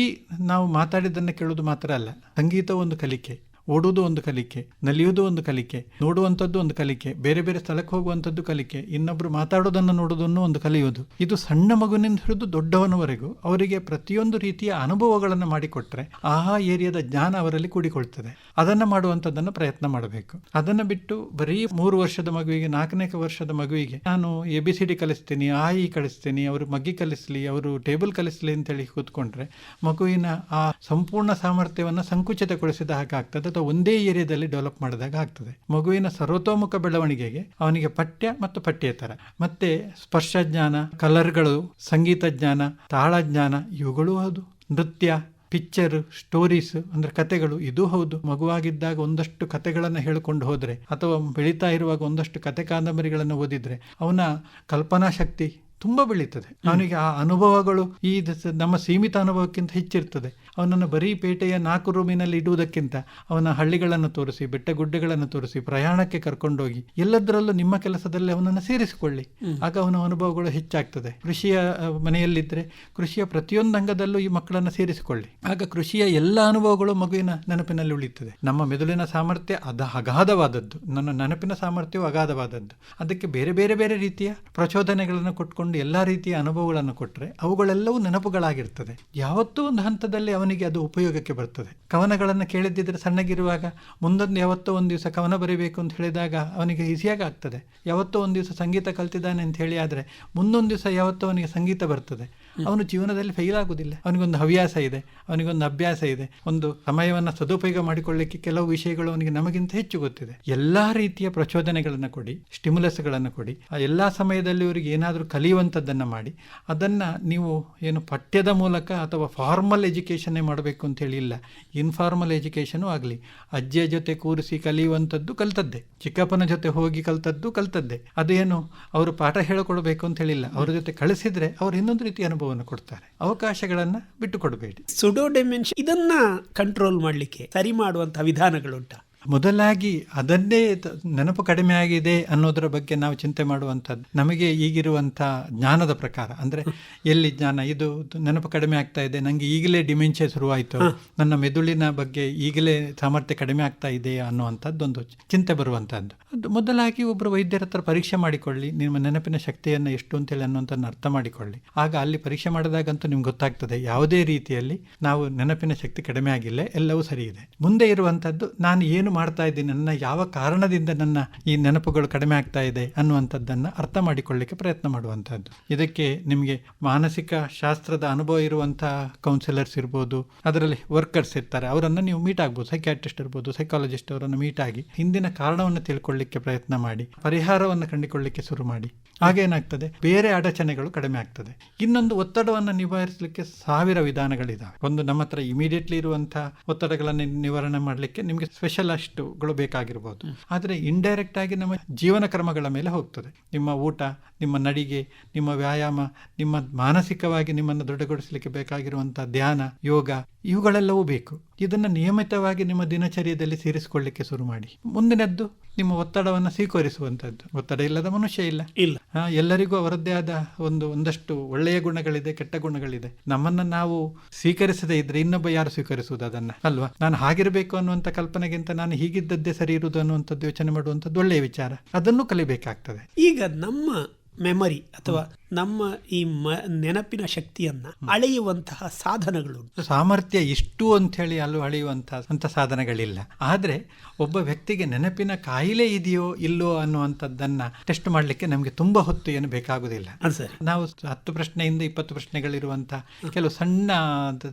ನಾವು ಮಾತಾಡಿದ್ದನ್ನು ಕೇಳೋದು ಮಾತ್ರ ಅಲ್ಲ ಸಂಗೀತ ಒಂದು ಕಲಿಕೆ. ಓಡುವುದು ಒಂದು ಕಲಿಕೆ, ನಲಿಯುವುದು ಒಂದು ಕಲಿಕೆ, ನೋಡುವಂಥದ್ದು ಒಂದು ಕಲಿಕೆ, ಬೇರೆ ಬೇರೆ ಸ್ಥಳಕ್ಕೆ ಹೋಗುವಂಥದ್ದು ಕಲಿಕೆ, ಇನ್ನೊಬ್ರು ಮಾತಾಡೋದನ್ನು ನೋಡೋದನ್ನು ಒಂದು ಕಲಿಯುವುದು. ಇದು ಸಣ್ಣ ಮಗುವಿನಿಂದ ಹಿಡಿದು ದೊಡ್ಡವನವರೆಗೂ ಅವರಿಗೆ ಪ್ರತಿಯೊಂದು ರೀತಿಯ ಅನುಭವಗಳನ್ನು ಮಾಡಿಕೊಟ್ರೆ ಆ ಏರಿಯಾದ ಜ್ಞಾನ ಅವರಲ್ಲಿ ಕೂಡಿಕೊಳ್ತದೆ. ಅದನ್ನು ಮಾಡುವಂಥದ್ದನ್ನು ಪ್ರಯತ್ನ ಮಾಡಬೇಕು. ಅದನ್ನು ಬಿಟ್ಟು ಬರೀ ಮೂರು ವರ್ಷದ ಮಗುವಿಗೆ, ನಾಲ್ಕನೇ ವರ್ಷದ ಮಗುವಿಗೆ ನಾನು ಎ ಬಿ ಸಿ ಡಿ ಕಲಿಸ್ತೀನಿ, ಆ ಇ ಕಲಿಸ್ತೀನಿ, ಅವರು ಮಗ್ಗಿ ಕಲಿಸ್ಲಿ, ಅವರು ಟೇಬಲ್ ಕಲಿಸ್ಲಿ ಅಂತೇಳಿ ಕೂತ್ಕೊಂಡ್ರೆ ಮಗುವಿನ ಆ ಸಂಪೂರ್ಣ ಸಾಮರ್ಥ್ಯವನ್ನು ಸಂಕುಚಿತಗೊಳಿಸಿದ ಹಾಗೆ ಆಗ್ತದೆ. ಅಥವಾ ಒಂದೇ ಏರಿಯಾದಲ್ಲಿ ಡೆವಲಪ್ ಮಾಡಿದಾಗ ಆಗ್ತದೆ. ಮಗುವಿನ ಸರ್ವತೋಮುಖ ಬೆಳವಣಿಗೆಗೆ ಅವನಿಗೆ ಪಠ್ಯ ಮತ್ತು ಪಠ್ಯೇತರ. ಮತ್ತೆ ಸ್ಪರ್ಶ ಜ್ಞಾನ ಕಲರ್ಗಳು ಸಂಗೀತ ಜ್ಞಾನ ತಾಳ ಜ್ಞಾನ ಇವುಗಳು ಹೌದು. ನೃತ್ಯ, ಪಿಕ್ಚರ್, ಸ್ಟೋರೀಸ್ ಅಂದ್ರೆ ಕತೆಗಳು ಇದು ಹೌದು. ಮಗುವಾಗಿದ್ದಾಗ ಒಂದಷ್ಟು ಕತೆಗಳನ್ನು ಹೇಳಿಕೊಂಡು ಹೋದರೆ ಅಥವಾ ಬೆಳೀತಾ ಇರುವಾಗ ಒಂದಷ್ಟು ಕತೆ ಕಾದಂಬರಿಗಳನ್ನು ಓದಿದ್ರೆ ಅವನ ಕಲ್ಪನಾ ಶಕ್ತಿ ತುಂಬಾ ಬೆಳೀತದೆ. ಅವನಿಗೆ ಆ ಅನುಭವಗಳು ಈ ನಮ್ಮ ಸೀಮಿತ ಅನುಭವಕ್ಕಿಂತ ಹೆಚ್ಚಿರ್ತದೆ. ಅವನನ್ನು ಬರೀ ಪೇಟೆಯ ನಾಲ್ಕು ರೂಮಿನಲ್ಲಿ ಇಡುವುದಕ್ಕಿಂತ ಅವನ ಹಳ್ಳಿಗಳನ್ನು ತೋರಿಸಿ ಬೆಟ್ಟ ಗುಡ್ಡಗಳನ್ನು ತೋರಿಸಿ ಪ್ರಯಾಣಕ್ಕೆ ಕರ್ಕೊಂಡೋಗಿ ಎಲ್ಲದರಲ್ಲೂ ನಿಮ್ಮ ಕೆಲಸದಲ್ಲಿ ಅವನನ್ನು ಸೇರಿಸಿಕೊಳ್ಳಿ. ಆಗ ಅವನ ಅನುಭವಗಳು ಹೆಚ್ಚಾಗ್ತದೆ. ಕೃಷಿಯ ಮನೆಯಲ್ಲಿದ್ದರೆ ಕೃಷಿಯ ಪ್ರತಿಯೊಂದು ಅಂಗದಲ್ಲೂ ಈ ಮಕ್ಕಳನ್ನು ಸೇರಿಸಿಕೊಳ್ಳಿ. ಆಗ ಕೃಷಿಯ ಎಲ್ಲ ಅನುಭವಗಳು ಮಗುವಿನ ನೆನಪಿನಲ್ಲಿ ಉಳಿಯುತ್ತದೆ. ನಮ್ಮ ಮೆದುಳಿನ ಸಾಮರ್ಥ್ಯ ಅದ ಅಗಾಧವಾದದ್ದು. ನನ್ನ ನೆನಪಿನ ಸಾಮರ್ಥ್ಯವು ಅಗಾಧವಾದದ್ದು. ಅದಕ್ಕೆ ಬೇರೆ ಬೇರೆ ಬೇರೆ ರೀತಿಯ ಪ್ರಚೋದನೆಗಳನ್ನು ಕೊಟ್ಕೊಂಡು ಎಲ್ಲ ರೀತಿಯ ಅನುಭವಗಳನ್ನು ಕೊಟ್ಟರೆ ಅವುಗಳೆಲ್ಲವೂ ನೆನಪುಗಳಾಗಿರ್ತದೆ. ಯಾವತ್ತೂ ಒಂದು ಹಂತದಲ್ಲಿ ಅವನಿಗೆ ಅದು ಉಪಯೋಗಕ್ಕೆ ಬರ್ತದೆ. ಕವನಗಳನ್ನು ಕೇಳಿದ್ದಿದ್ರೆ ಸಣ್ಣಗಿರುವಾಗ ಮುಂದೊಂದು ಯಾವತ್ತೋ ಒಂದು ದಿವಸ ಕವನ ಬರೀಬೇಕು ಅಂತ ಹೇಳಿದಾಗ ಅವನಿಗೆ ಈಸಿಯಾಗಿ ಆಗ್ತದೆ. ಯಾವತ್ತೋ ಒಂದು ದಿವಸ ಸಂಗೀತ ಕಲ್ತಿದ್ದಾನೆ ಅಂತ ಹೇಳಿ ಆದರೆ ಮುಂದೊಂದು ದಿವಸ ಯಾವತ್ತೋ ಅವನಿಗೆ ಸಂಗೀತ ಬರ್ತದೆ. ಅವನು ಜೀವನದಲ್ಲಿ ಫೈಲ್ ಆಗುವುದಿಲ್ಲ ಅವನಿಗೊಂದು ಹವ್ಯಾಸ ಇದೆ ಅವನಿಗೊಂದು ಅಭ್ಯಾಸ ಇದೆ ಒಂದು ಸಮಯವನ್ನು ಸದುಪಯೋಗ ಮಾಡಿಕೊಳ್ಳಿಕ್ಕೆ ಕೆಲವು ವಿಷಯಗಳು ಅವನಿಗೆ ನಮಗಿಂತ ಹೆಚ್ಚು ಗೊತ್ತಿದೆ. ಎಲ್ಲಾ ರೀತಿಯ ಪ್ರಚೋದನೆಗಳನ್ನು ಕೊಡಿ ಸ್ಟಿಮ್ಯುಲಸ್ಗಳನ್ನು ಕೊಡಿ ಆ ಎಲ್ಲಾ ಸಮಯದಲ್ಲಿ ಅವರಿಗೆ ಏನಾದರೂ ಕಲಿಯುವಂಥದ್ದನ್ನು ಮಾಡಿ ಅದನ್ನು ನೀವು ಏನು ಪಠ್ಯದ ಮೂಲಕ ಅಥವಾ ಫಾರ್ಮಲ್ ಎಜುಕೇಷನ್ನೇ ಮಾಡಬೇಕು ಅಂತ ಹೇಳಿ ಇಲ್ಲ ಇನ್ಫಾರ್ಮಲ್ ಎಜುಕೇಷನು ಆಗಲಿ. ಅಜ್ಜಿಯ ಜೊತೆ ಕೂರಿಸಿ ಕಲಿಯುವಂಥದ್ದು ಕಲ್ತದ್ದೇ ಚಿಕ್ಕಪ್ಪನ ಜೊತೆ ಹೋಗಿ ಕಲ್ತದ್ದು ಕಲ್ತದ್ದೇ. ಅದೇನು ಅವರು ಪಾಠ ಹೇಳಿಕೊಡ್ಬೇಕು ಅಂತ ಹೇಳಿಲ್ಲ ಅವರ ಜೊತೆ ಕಳಿಸಿದ್ರೆ ಅವ್ರು ಇನ್ನೊಂದು ರೀತಿಯ ಅನುಭವವನ್ನು ಕೊಡ್ತಾರೆ. ಅವಕಾಶಗಳನ್ನು ಬಿಟ್ಟು ಕೊಡಬೇಡಿ ಸುಡೋ ಡೆಮೆನ್ಷಿಯಾ ಇದನ್ನ ಕಂಟ್ರೋಲ್ ಮಾಡಲಿಕ್ಕೆ ಸರಿ ಮಾಡುವಂತಹ ವಿಧಾನಗಳುಂಟ. ಮೊದಲಾಗಿ ಅದನ್ನೇ ನೆನಪು ಕಡಿಮೆ ಆಗಿದೆ ಅನ್ನೋದರ ಬಗ್ಗೆ ನಾವು ಚಿಂತೆ ಮಾಡುವಂಥದ್ದು. ನಮಗೆ ಈಗಿರುವಂಥ ಜ್ಞಾನದ ಪ್ರಕಾರ ಅಂದರೆ ಎಲ್ಲಿ ಜ್ಞಾನ ಇದು ನೆನಪು ಕಡಿಮೆ ಆಗ್ತಾ ಇದೆ ನನಗೆ ಈಗಲೇ ಡಿಮೆನ್ಷಿಯಾ ಶುರುವಾಯಿತು ನನ್ನ ಮೆದುಳಿನ ಬಗ್ಗೆ ಈಗಲೇ ಸಾಮರ್ಥ್ಯ ಕಡಿಮೆ ಆಗ್ತಾ ಇದೆ ಅನ್ನುವಂಥದ್ದೊಂದು ಚಿಂತೆ ಬರುವಂಥದ್ದು. ಅದು ಮೊದಲಾಗಿ ಒಬ್ಬರು ವೈದ್ಯರ ಹತ್ರ ಪರೀಕ್ಷೆ ಮಾಡಿಕೊಳ್ಳಿ ನಿಮ್ಮ ನೆನಪಿನ ಶಕ್ತಿಯನ್ನು ಎಷ್ಟು ಅಂತೇಳಿ ಅನ್ನುವಂಥದ್ದನ್ನು ಅರ್ಥ ಮಾಡಿಕೊಳ್ಳಿ. ಆಗ ಅಲ್ಲಿ ಪರೀಕ್ಷೆ ಮಾಡಿದಾಗಂತೂ ನಿಮ್ಗೆ ಗೊತ್ತಾಗ್ತದೆ ಯಾವುದೇ ರೀತಿಯಲ್ಲಿ ನಾವು ನೆನಪಿನ ಶಕ್ತಿ ಕಡಿಮೆ ಆಗಿಲ್ಲ ಎಲ್ಲವೂ ಸರಿ ಇದೆ. ಮುಂದೆ ಇರುವಂಥದ್ದು ನಾನು ಏನು ಮಾಡ್ತಾ ಇದ್ದೀನಿ, ನನ್ನ ಯಾವ ಕಾರಣದಿಂದ ನನ್ನ ಈ ನೆನಪುಗಳು ಕಡಿಮೆ ಆಗ್ತಾ ಇದೆ ಅನ್ನುವಂಥದ್ದನ್ನು ಅರ್ಥ ಮಾಡಿಕೊಳ್ಳಿಕ್ಕೆ ಪ್ರಯತ್ನ ಮಾಡುವಂಥದ್ದು. ಇದಕ್ಕೆ ನಿಮಗೆ ಮಾನಸಿಕ ಶಾಸ್ತ್ರದ ಅನುಭವ ಇರುವಂಥ ಕೌನ್ಸಿಲರ್ಸ್ ಇರ್ಬೋದು, ಅದರಲ್ಲಿ ವರ್ಕರ್ಸ್ ಇರ್ತಾರೆ, ಅವರನ್ನು ನೀವು ಮೀಟ್ ಆಗ್ಬೋದು ಸೈಕ್ಯಾಟ್ರಿಸ್ಟ್ ಇರ್ಬೋದು ಸೈಕಾಲಜಿಸ್ಟ್ ಅವರನ್ನು ಮೀಟ್ ಆಗಿ ಹಿಂದಿನ ಕಾರಣವನ್ನು ತಿಳ್ಕೊಳ್ಳಿಕ್ಕೆ ಪ್ರಯತ್ನ ಮಾಡಿ, ಪರಿಹಾರವನ್ನು ಕಂಡುಕೊಳ್ಳಿಕ್ಕೆ ಶುರು ಮಾಡಿ. ಹಾಗೇನಾಗ್ತದೆ ಬೇರೆ ಅಡಚಣೆಗಳು ಕಡಿಮೆ ಆಗ್ತದೆ. ಇನ್ನೊಂದು ಒತ್ತಡವನ್ನು ನಿಭಾಯಿಸಲಿಕ್ಕೆ ಸಾವಿರ ವಿಧಾನಗಳಿದ್ದಾವೆ ಒಂದು ನಮ್ಮ ಹತ್ರ ಇಮಿಡಿಯೇಟ್ಲಿ ಇರುವಂತಹ ಒತ್ತಡಗಳನ್ನು ನಿವಾರಣೆ ಮಾಡಲಿಕ್ಕೆ ನಿಮಗೆ ಸ್ಪೆಷಲ್ ಅಷ್ಟುಗಳು ಬೇಕಾಗಿರ್ಬೋದು. ಆದರೆ ಇಂಡೈರೆಕ್ಟ್ ಆಗಿ ನಮ್ಮ ಜೀವನ ಕ್ರಮಗಳ ಮೇಲೆ ಹೋಗ್ತದೆ. ನಿಮ್ಮ ಊಟ ನಿಮ್ಮ ನಡಿಗೆ ನಿಮ್ಮ ವ್ಯಾಯಾಮ ನಿಮ್ಮ ಮಾನಸಿಕವಾಗಿ ನಿಮ್ಮನ್ನು ದೃಢಗೊಳಿಸಲಿಕ್ಕೆ ಬೇಕಾಗಿರುವಂಥ ಧ್ಯಾನ ಯೋಗ ಇವುಗಳೆಲ್ಲವೂ ಬೇಕು. ಇದನ್ನು ನಿಯಮಿತವಾಗಿ ನಿಮ್ಮ ದಿನಚರ್ಯದಲ್ಲಿ ಸೇರಿಸಿಕೊಳ್ಳಿಕ್ಕೆ ಶುರು ಮಾಡಿ. ಮುಂದಿನದ್ದು ನಿಮ್ಮ ಒತ್ತಡವನ್ನು ಸ್ವೀಕರಿಸುವಂಥದ್ದು. ಒತ್ತಡ ಇಲ್ಲದ ಮನುಷ್ಯ ಇಲ್ಲ. ಇಲ್ಲ. ಎಲ್ಲರಿಗೂ ಅವರದ್ದೇ ಆದ ಒಂದು ಒಂದಷ್ಟು ಒಳ್ಳೆಯ ಗುಣಗಳಿದೆ ಕೆಟ್ಟ ಗುಣಗಳಿದೆ. ನಮ್ಮನ್ನ ನಾವು ಸ್ವೀಕರಿಸದೇ ಇದ್ರೆ ಇನ್ನೊಬ್ಬ ಯಾರು ಸ್ವೀಕರಿಸುವುದು ಅದನ್ನ? ಅಲ್ವಾ? ನಾನು ಹಾಗಿರಬೇಕು ಅನ್ನುವಂಥ ಕಲ್ಪನೆಗಿಂತ ನಾನು ಹೀಗಿದ್ದದ್ದೇ ಸರಿ ಇರುವುದು ಅನ್ನುವಂಥದ್ದು ಯೋಚನೆ ಮಾಡುವಂಥದ್ದು ಒಳ್ಳೆಯ ವಿಚಾರ. ಅದನ್ನು ಕಲಿಬೇಕಾಗ್ತದೆ. ಈಗ ನಮ್ಮ ಮೆಮರಿ ಅಥವಾ ನಮ್ಮ ಈ ಮ ನೆನಪಿನ ಶಕ್ತಿಯನ್ನ ಅಳೆಯುವಂತಹ ಸಾಧನಗಳು ಸಾಮರ್ಥ್ಯ ಇಷ್ಟು ಅಂತ ಹೇಳಿ ಅಲ್ಲೂ ಅಳೆಯುವಂತಹ ಅಂತ ಸಾಧನಗಳಿಲ್ಲ. ಆದರೆ ಒಬ್ಬ ವ್ಯಕ್ತಿಗೆ ನೆನಪಿನ ಕಾಯಿಲೆ ಇದೆಯೋ ಇಲ್ಲೋ ಅನ್ನುವಂಥದ್ದನ್ನ ಟೆಸ್ಟ್ ಮಾಡಲಿಕ್ಕೆ ನಮಗೆ ತುಂಬ ಹೊತ್ತು ಏನು ಬೇಕಾಗುವುದಿಲ್ಲ ನಾವು ಹತ್ತು ಪ್ರಶ್ನೆಯಿಂದ ಇಪ್ಪತ್ತು ಪ್ರಶ್ನೆಗಳಿರುವಂತ ಕೆಲವು ಸಣ್ಣ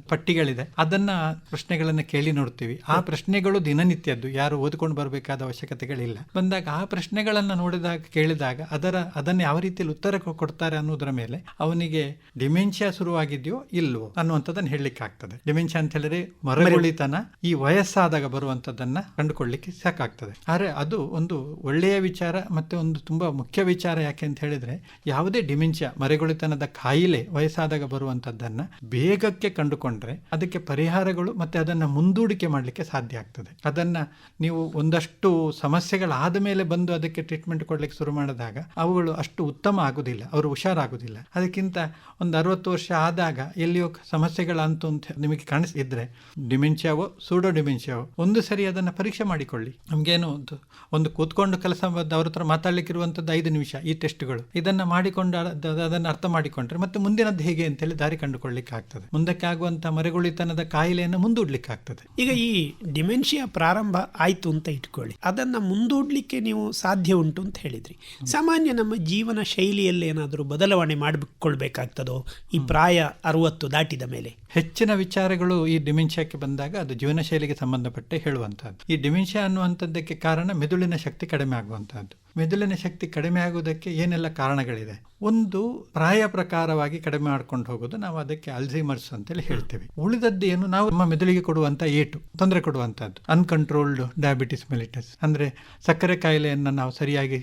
ಪಟ್ಟಿಗಳಿದೆ. ಅದನ್ನ ಪ್ರಶ್ನೆಗಳನ್ನು ಕೇಳಿ ನೋಡ್ತೀವಿ. ಆ ಪ್ರಶ್ನೆಗಳು ದಿನನಿತ್ಯದ್ದು. ಯಾರು ಓದ್ಕೊಂಡು ಬರಬೇಕಾದ ಅವಶ್ಯಕತೆಗಳಿಲ್ಲ. ಬಂದಾಗ ಆ ಪ್ರಶ್ನೆಗಳನ್ನು ನೋಡಿದಾಗ ಕೇಳಿದಾಗ ಅದರ ಅದನ್ನ ಯಾವ ರೀತಿಯಲ್ಲಿ ಉತ್ತರ ಕೊಡ್ತಾರೆ ಕೊಡ್ತಾರೆ ಅನ್ನೋದರ ಮೇಲೆ ಅವನಿಗೆ ಡಿಮೆನ್ಷಿಯಾ ಶುರುವಾಗಿದೆಯೋ ಇಲ್ವೋ ಅನ್ನುವಂಥದ್ದನ್ನು ಹೇಳಲಿಕ್ಕೆ ಆಗ್ತದೆ ಡಿಮೆನ್ಷಿಯಾ ಅಂತ ಹೇಳಿದ್ರೆ ಮರಗುಳಿತನ ಈ ವಯಸ್ಸಾದಾಗ ಬರುವಂಥದ್ದನ್ನ ಕಂಡುಕೊಳ್ಳಿಕ್ಕೆ ಸಾಕಾಗ್ತದೆ. ಆದರೆ ಅದು ಒಂದು ಒಳ್ಳೆಯ ವಿಚಾರ ಮತ್ತೆ ಒಂದು ತುಂಬಾ ಮುಖ್ಯ ವಿಚಾರ ಯಾಕೆ ಅಂತ ಹೇಳಿದ್ರೆ ಯಾವುದೇ ಡಿಮೆನ್ಷಿಯಾ, ಮರೆಗುಳಿತನದ ಕಾಯಿಲೆ ವಯಸ್ಸಾದಾಗ ಬರುವಂತದ್ದನ್ನ ಬೇಗಕ್ಕೆ ಕಂಡುಕೊಂಡ್ರೆ ಅದಕ್ಕೆ ಪರಿಹಾರಗಳು ಮತ್ತೆ ಅದನ್ನ ಮುಂದೂಡಿಕೆ ಮಾಡಲಿಕ್ಕೆ ಸಾಧ್ಯ ಆಗ್ತದೆ. ಅದನ್ನ ನೀವು ಒಂದಷ್ಟು ಸಮಸ್ಯೆಗಳಾದ ಮೇಲೆ ಬಂದು ಅದಕ್ಕೆ ಟ್ರೀಟ್ಮೆಂಟ್ ಕೊಡ್ಲಿಕ್ಕೆ ಶುರು ಮಾಡಿದಾಗ ಅವುಗಳು ಅಷ್ಟು ಉತ್ತಮ ಆಗುದಿಲ್ಲ. ಅವರು ಹುಷಾರಾಗುದಿಲ್ಲ ಅದಕ್ಕಿಂತ ಒಂದು ಅರವತ್ತು ವರ್ಷ ಆದಾಗ ಎಲ್ಲಿಯೋ ಸಮಸ್ಯೆಗಳು ಅಂತ ನಿಮಗೆ ಕಾಣಿಸಿದ್ರೆ ಡಿಮೆನ್ಷಿಯಾವೋ ಸೂಡೋ ಡಿಮೆನ್ಷಿಯಾವೋ ಒಂದು ಸರಿ ಅದನ್ನು ಪರೀಕ್ಷೆ ಮಾಡಿಕೊಳ್ಳಿ. ನಮಗೇನು ಒಂದು ಒಂದು ಕೂತ್ಕೊಂಡು ಕೆಲಸ ಅವ್ರ ಹತ್ರ ಮಾತಾಡ್ಲಿಕ್ಕಿರುವಂಥದ್ದು ಐದು ನಿಮಿಷ ಈ ಟೆಸ್ಟ್ಗಳು. ಇದನ್ನು ಮಾಡಿಕೊಂಡು ಅದ- ಅದನ್ನು ಅರ್ಥ ಮಾಡಿಕೊಂಡ್ರೆ ಮತ್ತೆ ಮುಂದಿನದ್ದು ಹೇಗೆ ಅಂತೇಳಿ ದಾರಿ ಕಂಡುಕೊಳ್ಳಿಕ್ಕೆ ಆಗ್ತದೆ ಮುಂದಕ್ಕೆ ಆಗುವಂಥ ಮರೆಗುಳಿತನದ ಕಾಯಿಲೆಯನ್ನು ಮುಂದೂಡ್ಲಿಕ್ಕೆ ಆಗ್ತದೆ ಈಗ ಈ ಡಿಮೆನ್ಷಿಯಾ ಪ್ರಾರಂಭ ಆಯ್ತು ಅಂತ ಇಟ್ಕೊಳ್ಳಿ. ಅದನ್ನ ಮುಂದೂಡ್ಲಿಕ್ಕೆ ನೀವು ಸಾಧ್ಯ ಉಂಟು ಅಂತ ಹೇಳಿದ್ರಿ. ಸಾಮಾನ್ಯ ನಮ್ಮ ಜೀವನ ಶೈಲಿಯಲ್ಲಿ ಏನಾದರೂ ಬದಲಾವಣೆ ಮಾಡಿಕೊಳ್ಬೇಕಾಗ್ತದೋ ಈ ಪ್ರಾಯ ಅರವತ್ತು ದಾಟಿದ ಮೇಲೆ. ಹೆಚ್ಚಿನ ವಿಚಾರಗಳು ಈ ಡಿಮೆನ್ಷಿಯಾಕ್ಕೆ ಬಂದಾಗ ಅದು ಜೀವನ ಶೈಲಿಗೆ ಸಂಬಂಧಪಟ್ಟೆ ಹೇಳುವಂತಹದ್ದು. ಈ ಡಿಮೆನ್ಷಿಯಾ ಅನ್ನುವಂಥದ್ದಕ್ಕೆ ಕಾರಣ ಮೆದುಳಿನ ಶಕ್ತಿ ಕಡಿಮೆ ಆಗುವಂತಹದ್ದು. ಮೆದುಳಿನ ಶಕ್ತಿ ಕಡಿಮೆ ಆಗುವುದಕ್ಕೆ ಏನೆಲ್ಲ ಕಾರಣಗಳಿದೆ? ಒಂದು ಪ್ರಾಯ ಪ್ರಕಾರವಾಗಿ ಕಡಿಮೆ ಮಾಡ್ಕೊಂಡು ಹೋಗೋದು ನಾವು ಅದಕ್ಕೆ ಅಲ್ಝೈಮರ್ಸ್ ಅಂತೇಳಿ ಹೇಳ್ತೇವೆ. ಉಳಿದದ್ದು ಏನು? ನಾವು ನಮ್ಮ ಮೆದುಳಿಗೆ ಕೊಡುವಂತ ಏಟು, ತೊಂದರೆ ಕೊಡುವಂಥದ್ದು. ಅನ್ಕಂಟ್ರೋಲ್ಡ್ ಡಯಾಬಿಟಿಸ್ ಮೆಲಿಟಸ್ ಅಂದ್ರೆ ಸಕ್ಕರೆ ಕಾಯಿಲೆಯನ್ನು ನಾವು ಸರಿಯಾಗಿ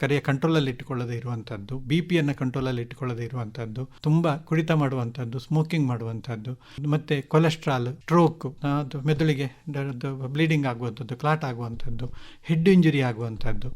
ಕರೆಯ ಕಂಟ್ರೋಲಲ್ಲಿ ಇಟ್ಟುಕೊಳ್ಳದೆ ಇರುವಂಥದ್ದು ಬಿ ಪಿಯನ್ನು ಕಂಟ್ರೋಲಲ್ಲಿ ಇಟ್ಟುಕೊಳ್ಳದೆ ಇರುವಂಥದ್ದು, ತುಂಬಾ ಕುಡಿತ ಮಾಡುವಂತದ್ದು ಸ್ಮೋಕಿಂಗ್ ಮಾಡುವಂತದ್ದು ಮತ್ತೆ ಕೊಲೆಸ್ಟ್ರಾಲ್ ಸ್ಟ್ರೋಕ್ ಅದು ಮೆದುಳಿಗೆ ಬ್ಲೀಡಿಂಗ್ ಆಗುವಂಥದ್ದು ಕ್ಲಾಟ್ ಆಗುವಂಥದ್ದು ಹೆಡ್ ಇಂಜುರಿ ಆಗುವಂಥದ್ದು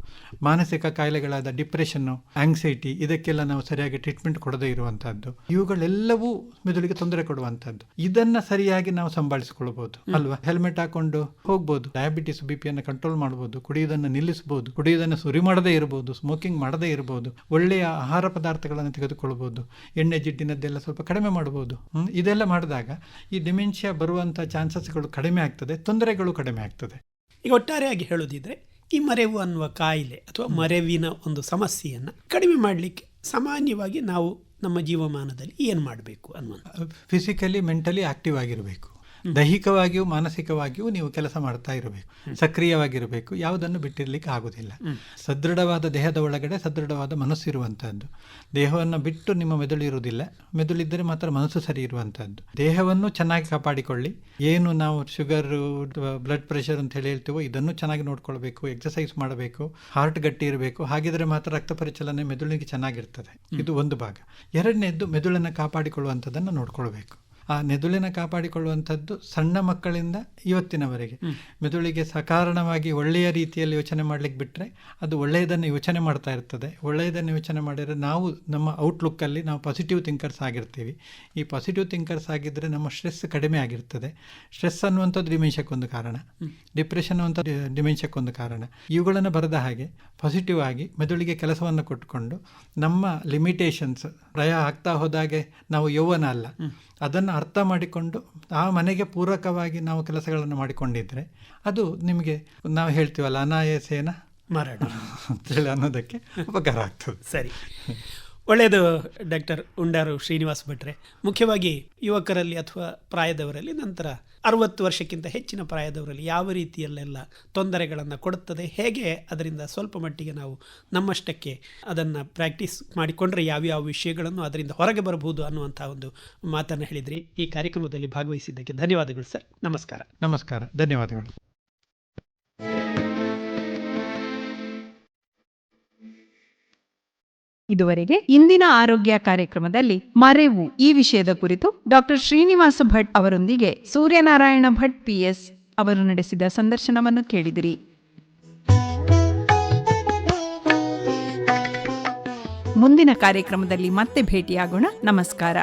ಮಾನಸಿಕ ಕಾಯಿಲೆಗಳಾದ ಡಿಪ್ರೆಷನ್ನು ಆಂಗ್ಸೈಟಿ ಇದಕ್ಕೆಲ್ಲ ನಾವು ಸರಿಯಾಗಿ ಟ್ರೀಟ್ಮೆಂಟ್ ಕೊಡದೇ ಇರುವಂತಹದ್ದು. ಇವುಗಳೆಲ್ಲವೂ ಮೆದುಳಿಗೆ ತೊಂದರೆ ಕೊಡುವಂತಹದ್ದು. ಇದನ್ನ ಸರಿಯಾಗಿ ನಾವು ಸಂಭಾಳಿಸಿಕೊಳ್ಬಹುದು. ಅಲ್ವಾ? ಹೆಲ್ಮೆಟ್ ಹಾಕೊಂಡು ಹೋಗ್ಬೋದು. ಡಯಾಬಿಟಿಸ್ ಬಿ ಪಿಯನ್ನು ಕಂಟ್ರೋಲ್ ಮಾಡಬಹುದು ಕುಡಿಯುವುದನ್ನು ನಿಲ್ಲಿಸಬಹುದು ಕುಡಿಯುವುದನ್ನು ಸುರಿ ಮಾಡದೇ ಇರಬಹುದು ಸ್ಮೋಕಿಂಗ್ ಮಾಡದೇ ಇರಬಹುದು ಒಳ್ಳೆಯ ಆಹಾರ ಪದಾರ್ಥಗಳನ್ನು ತೆಗೆದುಕೊಳ್ಬಹುದು ಎಣ್ಣೆ ಜಿಡ್ಡಿನದ್ದೆಲ್ಲ ಸ್ವಲ್ಪ ಕಡಿಮೆ ಮಾಡಬಹುದು ಇದೆಲ್ಲ ಮಾಡಿದಾಗ ಈ ಡಿಮೆನ್ಷಿಯಾ ಬರುವಂತ ಚಾನ್ಸಸ್ಗಳು ಕಡಿಮೆ ಆಗ್ತದೆ ತೊಂದರೆಗಳು ಕಡಿಮೆ ಆಗ್ತದೆ. ಈಗ ಒಟ್ಟಾರೆಯಾಗಿ ಹೇಳೋದಿದ್ರೆ ಈ ಮರೆವು ಅನ್ನುವ ಕಾಯಿಲೆ ಅಥವಾ ಮರೆವಿನ ಒಂದು ಸಮಸ್ಯೆಯನ್ನು ಕಡಿಮೆ ಮಾಡಲಿಕ್ಕೆ ಸಾಮಾನ್ಯವಾಗಿ ನಾವು ನಮ್ಮ ಜೀವಮಾನದಲ್ಲಿ ಏನು ಮಾಡಬೇಕು ಅನ್ನುವಂಥ ಫಿಸಿಕಲಿ ಮೆಂಟಲಿ ಆಕ್ಟಿವ್ ಆಗಿರಬೇಕು. ದೈಹಿಕವಾಗಿಯೂ ಮಾನಸಿಕವಾಗಿಯೂ ನೀವು ಕೆಲಸ ಮಾಡ್ತಾ ಇರಬೇಕು. ಸಕ್ರಿಯವಾಗಿರಬೇಕು. ಯಾವುದನ್ನು ಬಿಟ್ಟಿರ್ಲಿಕ್ಕೆ ಆಗುದಿಲ್ಲ. ಸದೃಢವಾದ ದೇಹದ ಒಳಗಡೆ ಸದೃಢವಾದ ಮನಸ್ಸು ಇರುವಂತಹದ್ದು. ದೇಹವನ್ನು ಬಿಟ್ಟು ನಿಮ್ಮ ಮೆದುಳು ಇರುವುದಿಲ್ಲ. ಮೆದುಳಿದ್ದರೆ ಮಾತ್ರ ಮನಸ್ಸು ಸರಿ ಇರುವಂತಹದ್ದು. ದೇಹವನ್ನು ಚೆನ್ನಾಗಿ ಕಾಪಾಡಿಕೊಳ್ಳಿ. ಏನು ನಾವು ಶುಗರ್ ಬ್ಲಡ್ ಪ್ರೆಷರ್ ಅಂತ ಹೇಳಿ ಹೇಳ್ತೀವೋ ಇದನ್ನು ಚೆನ್ನಾಗಿ ನೋಡ್ಕೊಳ್ಬೇಕು ಎಕ್ಸಸೈಸ್ ಮಾಡಬೇಕು ಹಾರ್ಟ್ ಗಟ್ಟಿ ಇರಬೇಕು. ಹಾಗಿದ್ರೆ ಮಾತ್ರ ರಕ್ತ ಪರಿಚಲನೆ ಮೆದುಳಿಗೆ ಚೆನ್ನಾಗಿರ್ತದೆ. ಇದು ಒಂದು ಭಾಗ. ಎರಡನೇದ್ದು ಮೆದುಳನ್ನು ಕಾಪಾಡಿಕೊಳ್ಳುವಂಥದ್ದನ್ನು ನೋಡ್ಕೊಳ್ಬೇಕು. ಆ ಮೆದುಳಿನ ಕಾಪಾಡಿಕೊಳ್ಳುವಂಥದ್ದು ಸಣ್ಣ ಮಕ್ಕಳಿಂದ ಇವತ್ತಿನವರೆಗೆ. ಮೆದುಳಿಗೆ ಸಕಾರಣವಾಗಿ ಒಳ್ಳೆಯ ರೀತಿಯಲ್ಲಿ ಯೋಚನೆ ಮಾಡಲಿಕ್ಕೆ ಬಿಟ್ಟರೆ ಅದು ಒಳ್ಳೆಯದನ್ನು ಯೋಚನೆ ಮಾಡ್ತಾ ಇರ್ತದೆ. ಒಳ್ಳೆಯದನ್ನು ಯೋಚನೆ ಮಾಡಿದರೆ ನಾವು ನಮ್ಮ ಔಟ್ಲುಕ್ಕಲ್ಲಿ ನಾವು ಪಾಸಿಟಿವ್ ಥಿಂಕರ್ಸ್ ಆಗಿರ್ತೀವಿ. ಈ ಪಾಸಿಟಿವ್ ಥಿಂಕರ್ಸ್ ಆಗಿದ್ದರೆ ನಮ್ಮ ಸ್ಟ್ರೆಸ್ ಕಡಿಮೆ ಆಗಿರ್ತದೆ. ಸ್ಟ್ರೆಸ್ ಅನ್ನುವಂಥದ್ದು ಡಿಮೆನ್ಷಕ್ಕೊಂದು ಕಾರಣ. ಡಿಪ್ರೆಷನ್ ಅಂತ ಡಿಮೆನ್ಷಕ್ಕೊಂದು ಕಾರಣ. ಇವುಗಳನ್ನು ಬರೆದ ಹಾಗೆ ಪಾಸಿಟಿವ್ ಆಗಿ ಮೆದುಳಿಗೆ ಕೆಲಸವನ್ನು ಕೊಟ್ಟುಕೊಂಡು ನಮ್ಮ ಲಿಮಿಟೇಷನ್ಸ್ ಪ್ರಯ ಆಗ್ತಾ ಹೋದಾಗೆ ನಾವು ಯೌವನ ಅಲ್ಲ. ಅದನ್ನು ಅರ್ಥ ಮಾಡಿಕೊಂಡು ಆ ಮನೆಗೆ ಪೂರಕವಾಗಿ ನಾವು ಕೆಲಸಗಳನ್ನು ಮಾಡಿಕೊಂಡಿದ್ದರೆ ಅದು ನಿಮಗೆ ನಾವು ಹೇಳ್ತೀವಲ್ಲ ಅನಾಯಾಸೇನ? ಮರಣ. ಅಂತೇಳಿ ಅನ್ನೋದಕ್ಕೆ ಉಪಕಾರ ಆಗ್ತದೆ. ಸರಿ. ಒಳ್ಳೆಯದು ಡಾಕ್ಟರ್ ಉಂಡಾರು ಶ್ರೀನಿವಾಸ್ ಭಟ್ರೆ. ಮುಖ್ಯವಾಗಿ ಯುವಕರಲ್ಲಿ ಅಥವಾ ಪ್ರಾಯದವರಲ್ಲಿ ನಂತರ ಅರವತ್ತು ವರ್ಷಕ್ಕಿಂತ ಹೆಚ್ಚಿನ ಪ್ರಾಯದವರಲ್ಲಿ ಯಾವ ರೀತಿಯಲ್ಲೆಲ್ಲ ತೊಂದರೆಗಳನ್ನು ಕೊಡುತ್ತದೆ, ಹೇಗೆ, ಅದರಿಂದ ಸ್ವಲ್ಪ ಮಟ್ಟಿಗೆ ನಾವು ನಮ್ಮಷ್ಟಕ್ಕೆ ಅದನ್ನು ಪ್ರಾಕ್ಟೀಸ್ ಮಾಡಿಕೊಂಡ್ರೆ ಯಾವ್ಯಾವ ವಿಷಯಗಳನ್ನು ಅದರಿಂದ ಹೊರಗೆ ಬರಬಹುದು ಅನ್ನುವಂಥ ಒಂದು ಮಾತನ್ನು ಹೇಳಿದ್ರಿ. ಈ ಕಾರ್ಯಕ್ರಮದಲ್ಲಿ ಭಾಗವಹಿಸಿದ್ದಕ್ಕೆ ಧನ್ಯವಾದಗಳು ಸರ್. ನಮಸ್ಕಾರ. ನಮಸ್ಕಾರ. ಧನ್ಯವಾದಗಳು. ಇದುವರೆಗೆ ಇಂದಿನ ಆರೋಗ್ಯ ಕಾರ್ಯಕ್ರಮದಲ್ಲಿ ಮರೆವು ಈ ವಿಷಯದ ಕುರಿತು ಡಾಕ್ಟರ್ ಶ್ರೀನಿವಾಸ ಭಟ್ ಅವರೊಂದಿಗೆ ಸೂರ್ಯನಾರಾಯಣ ಭಟ್ ಪಿಎಸ್ ಅವರು ನಡೆಸಿದ ಸಂದರ್ಶನವನ್ನು ಕೇಳಿದಿರಿ. ಮುಂದಿನ ಕಾರ್ಯಕ್ರಮದಲ್ಲಿ ಮತ್ತೆ ಭೇಟಿಯಾಗೋಣ. ನಮಸ್ಕಾರ.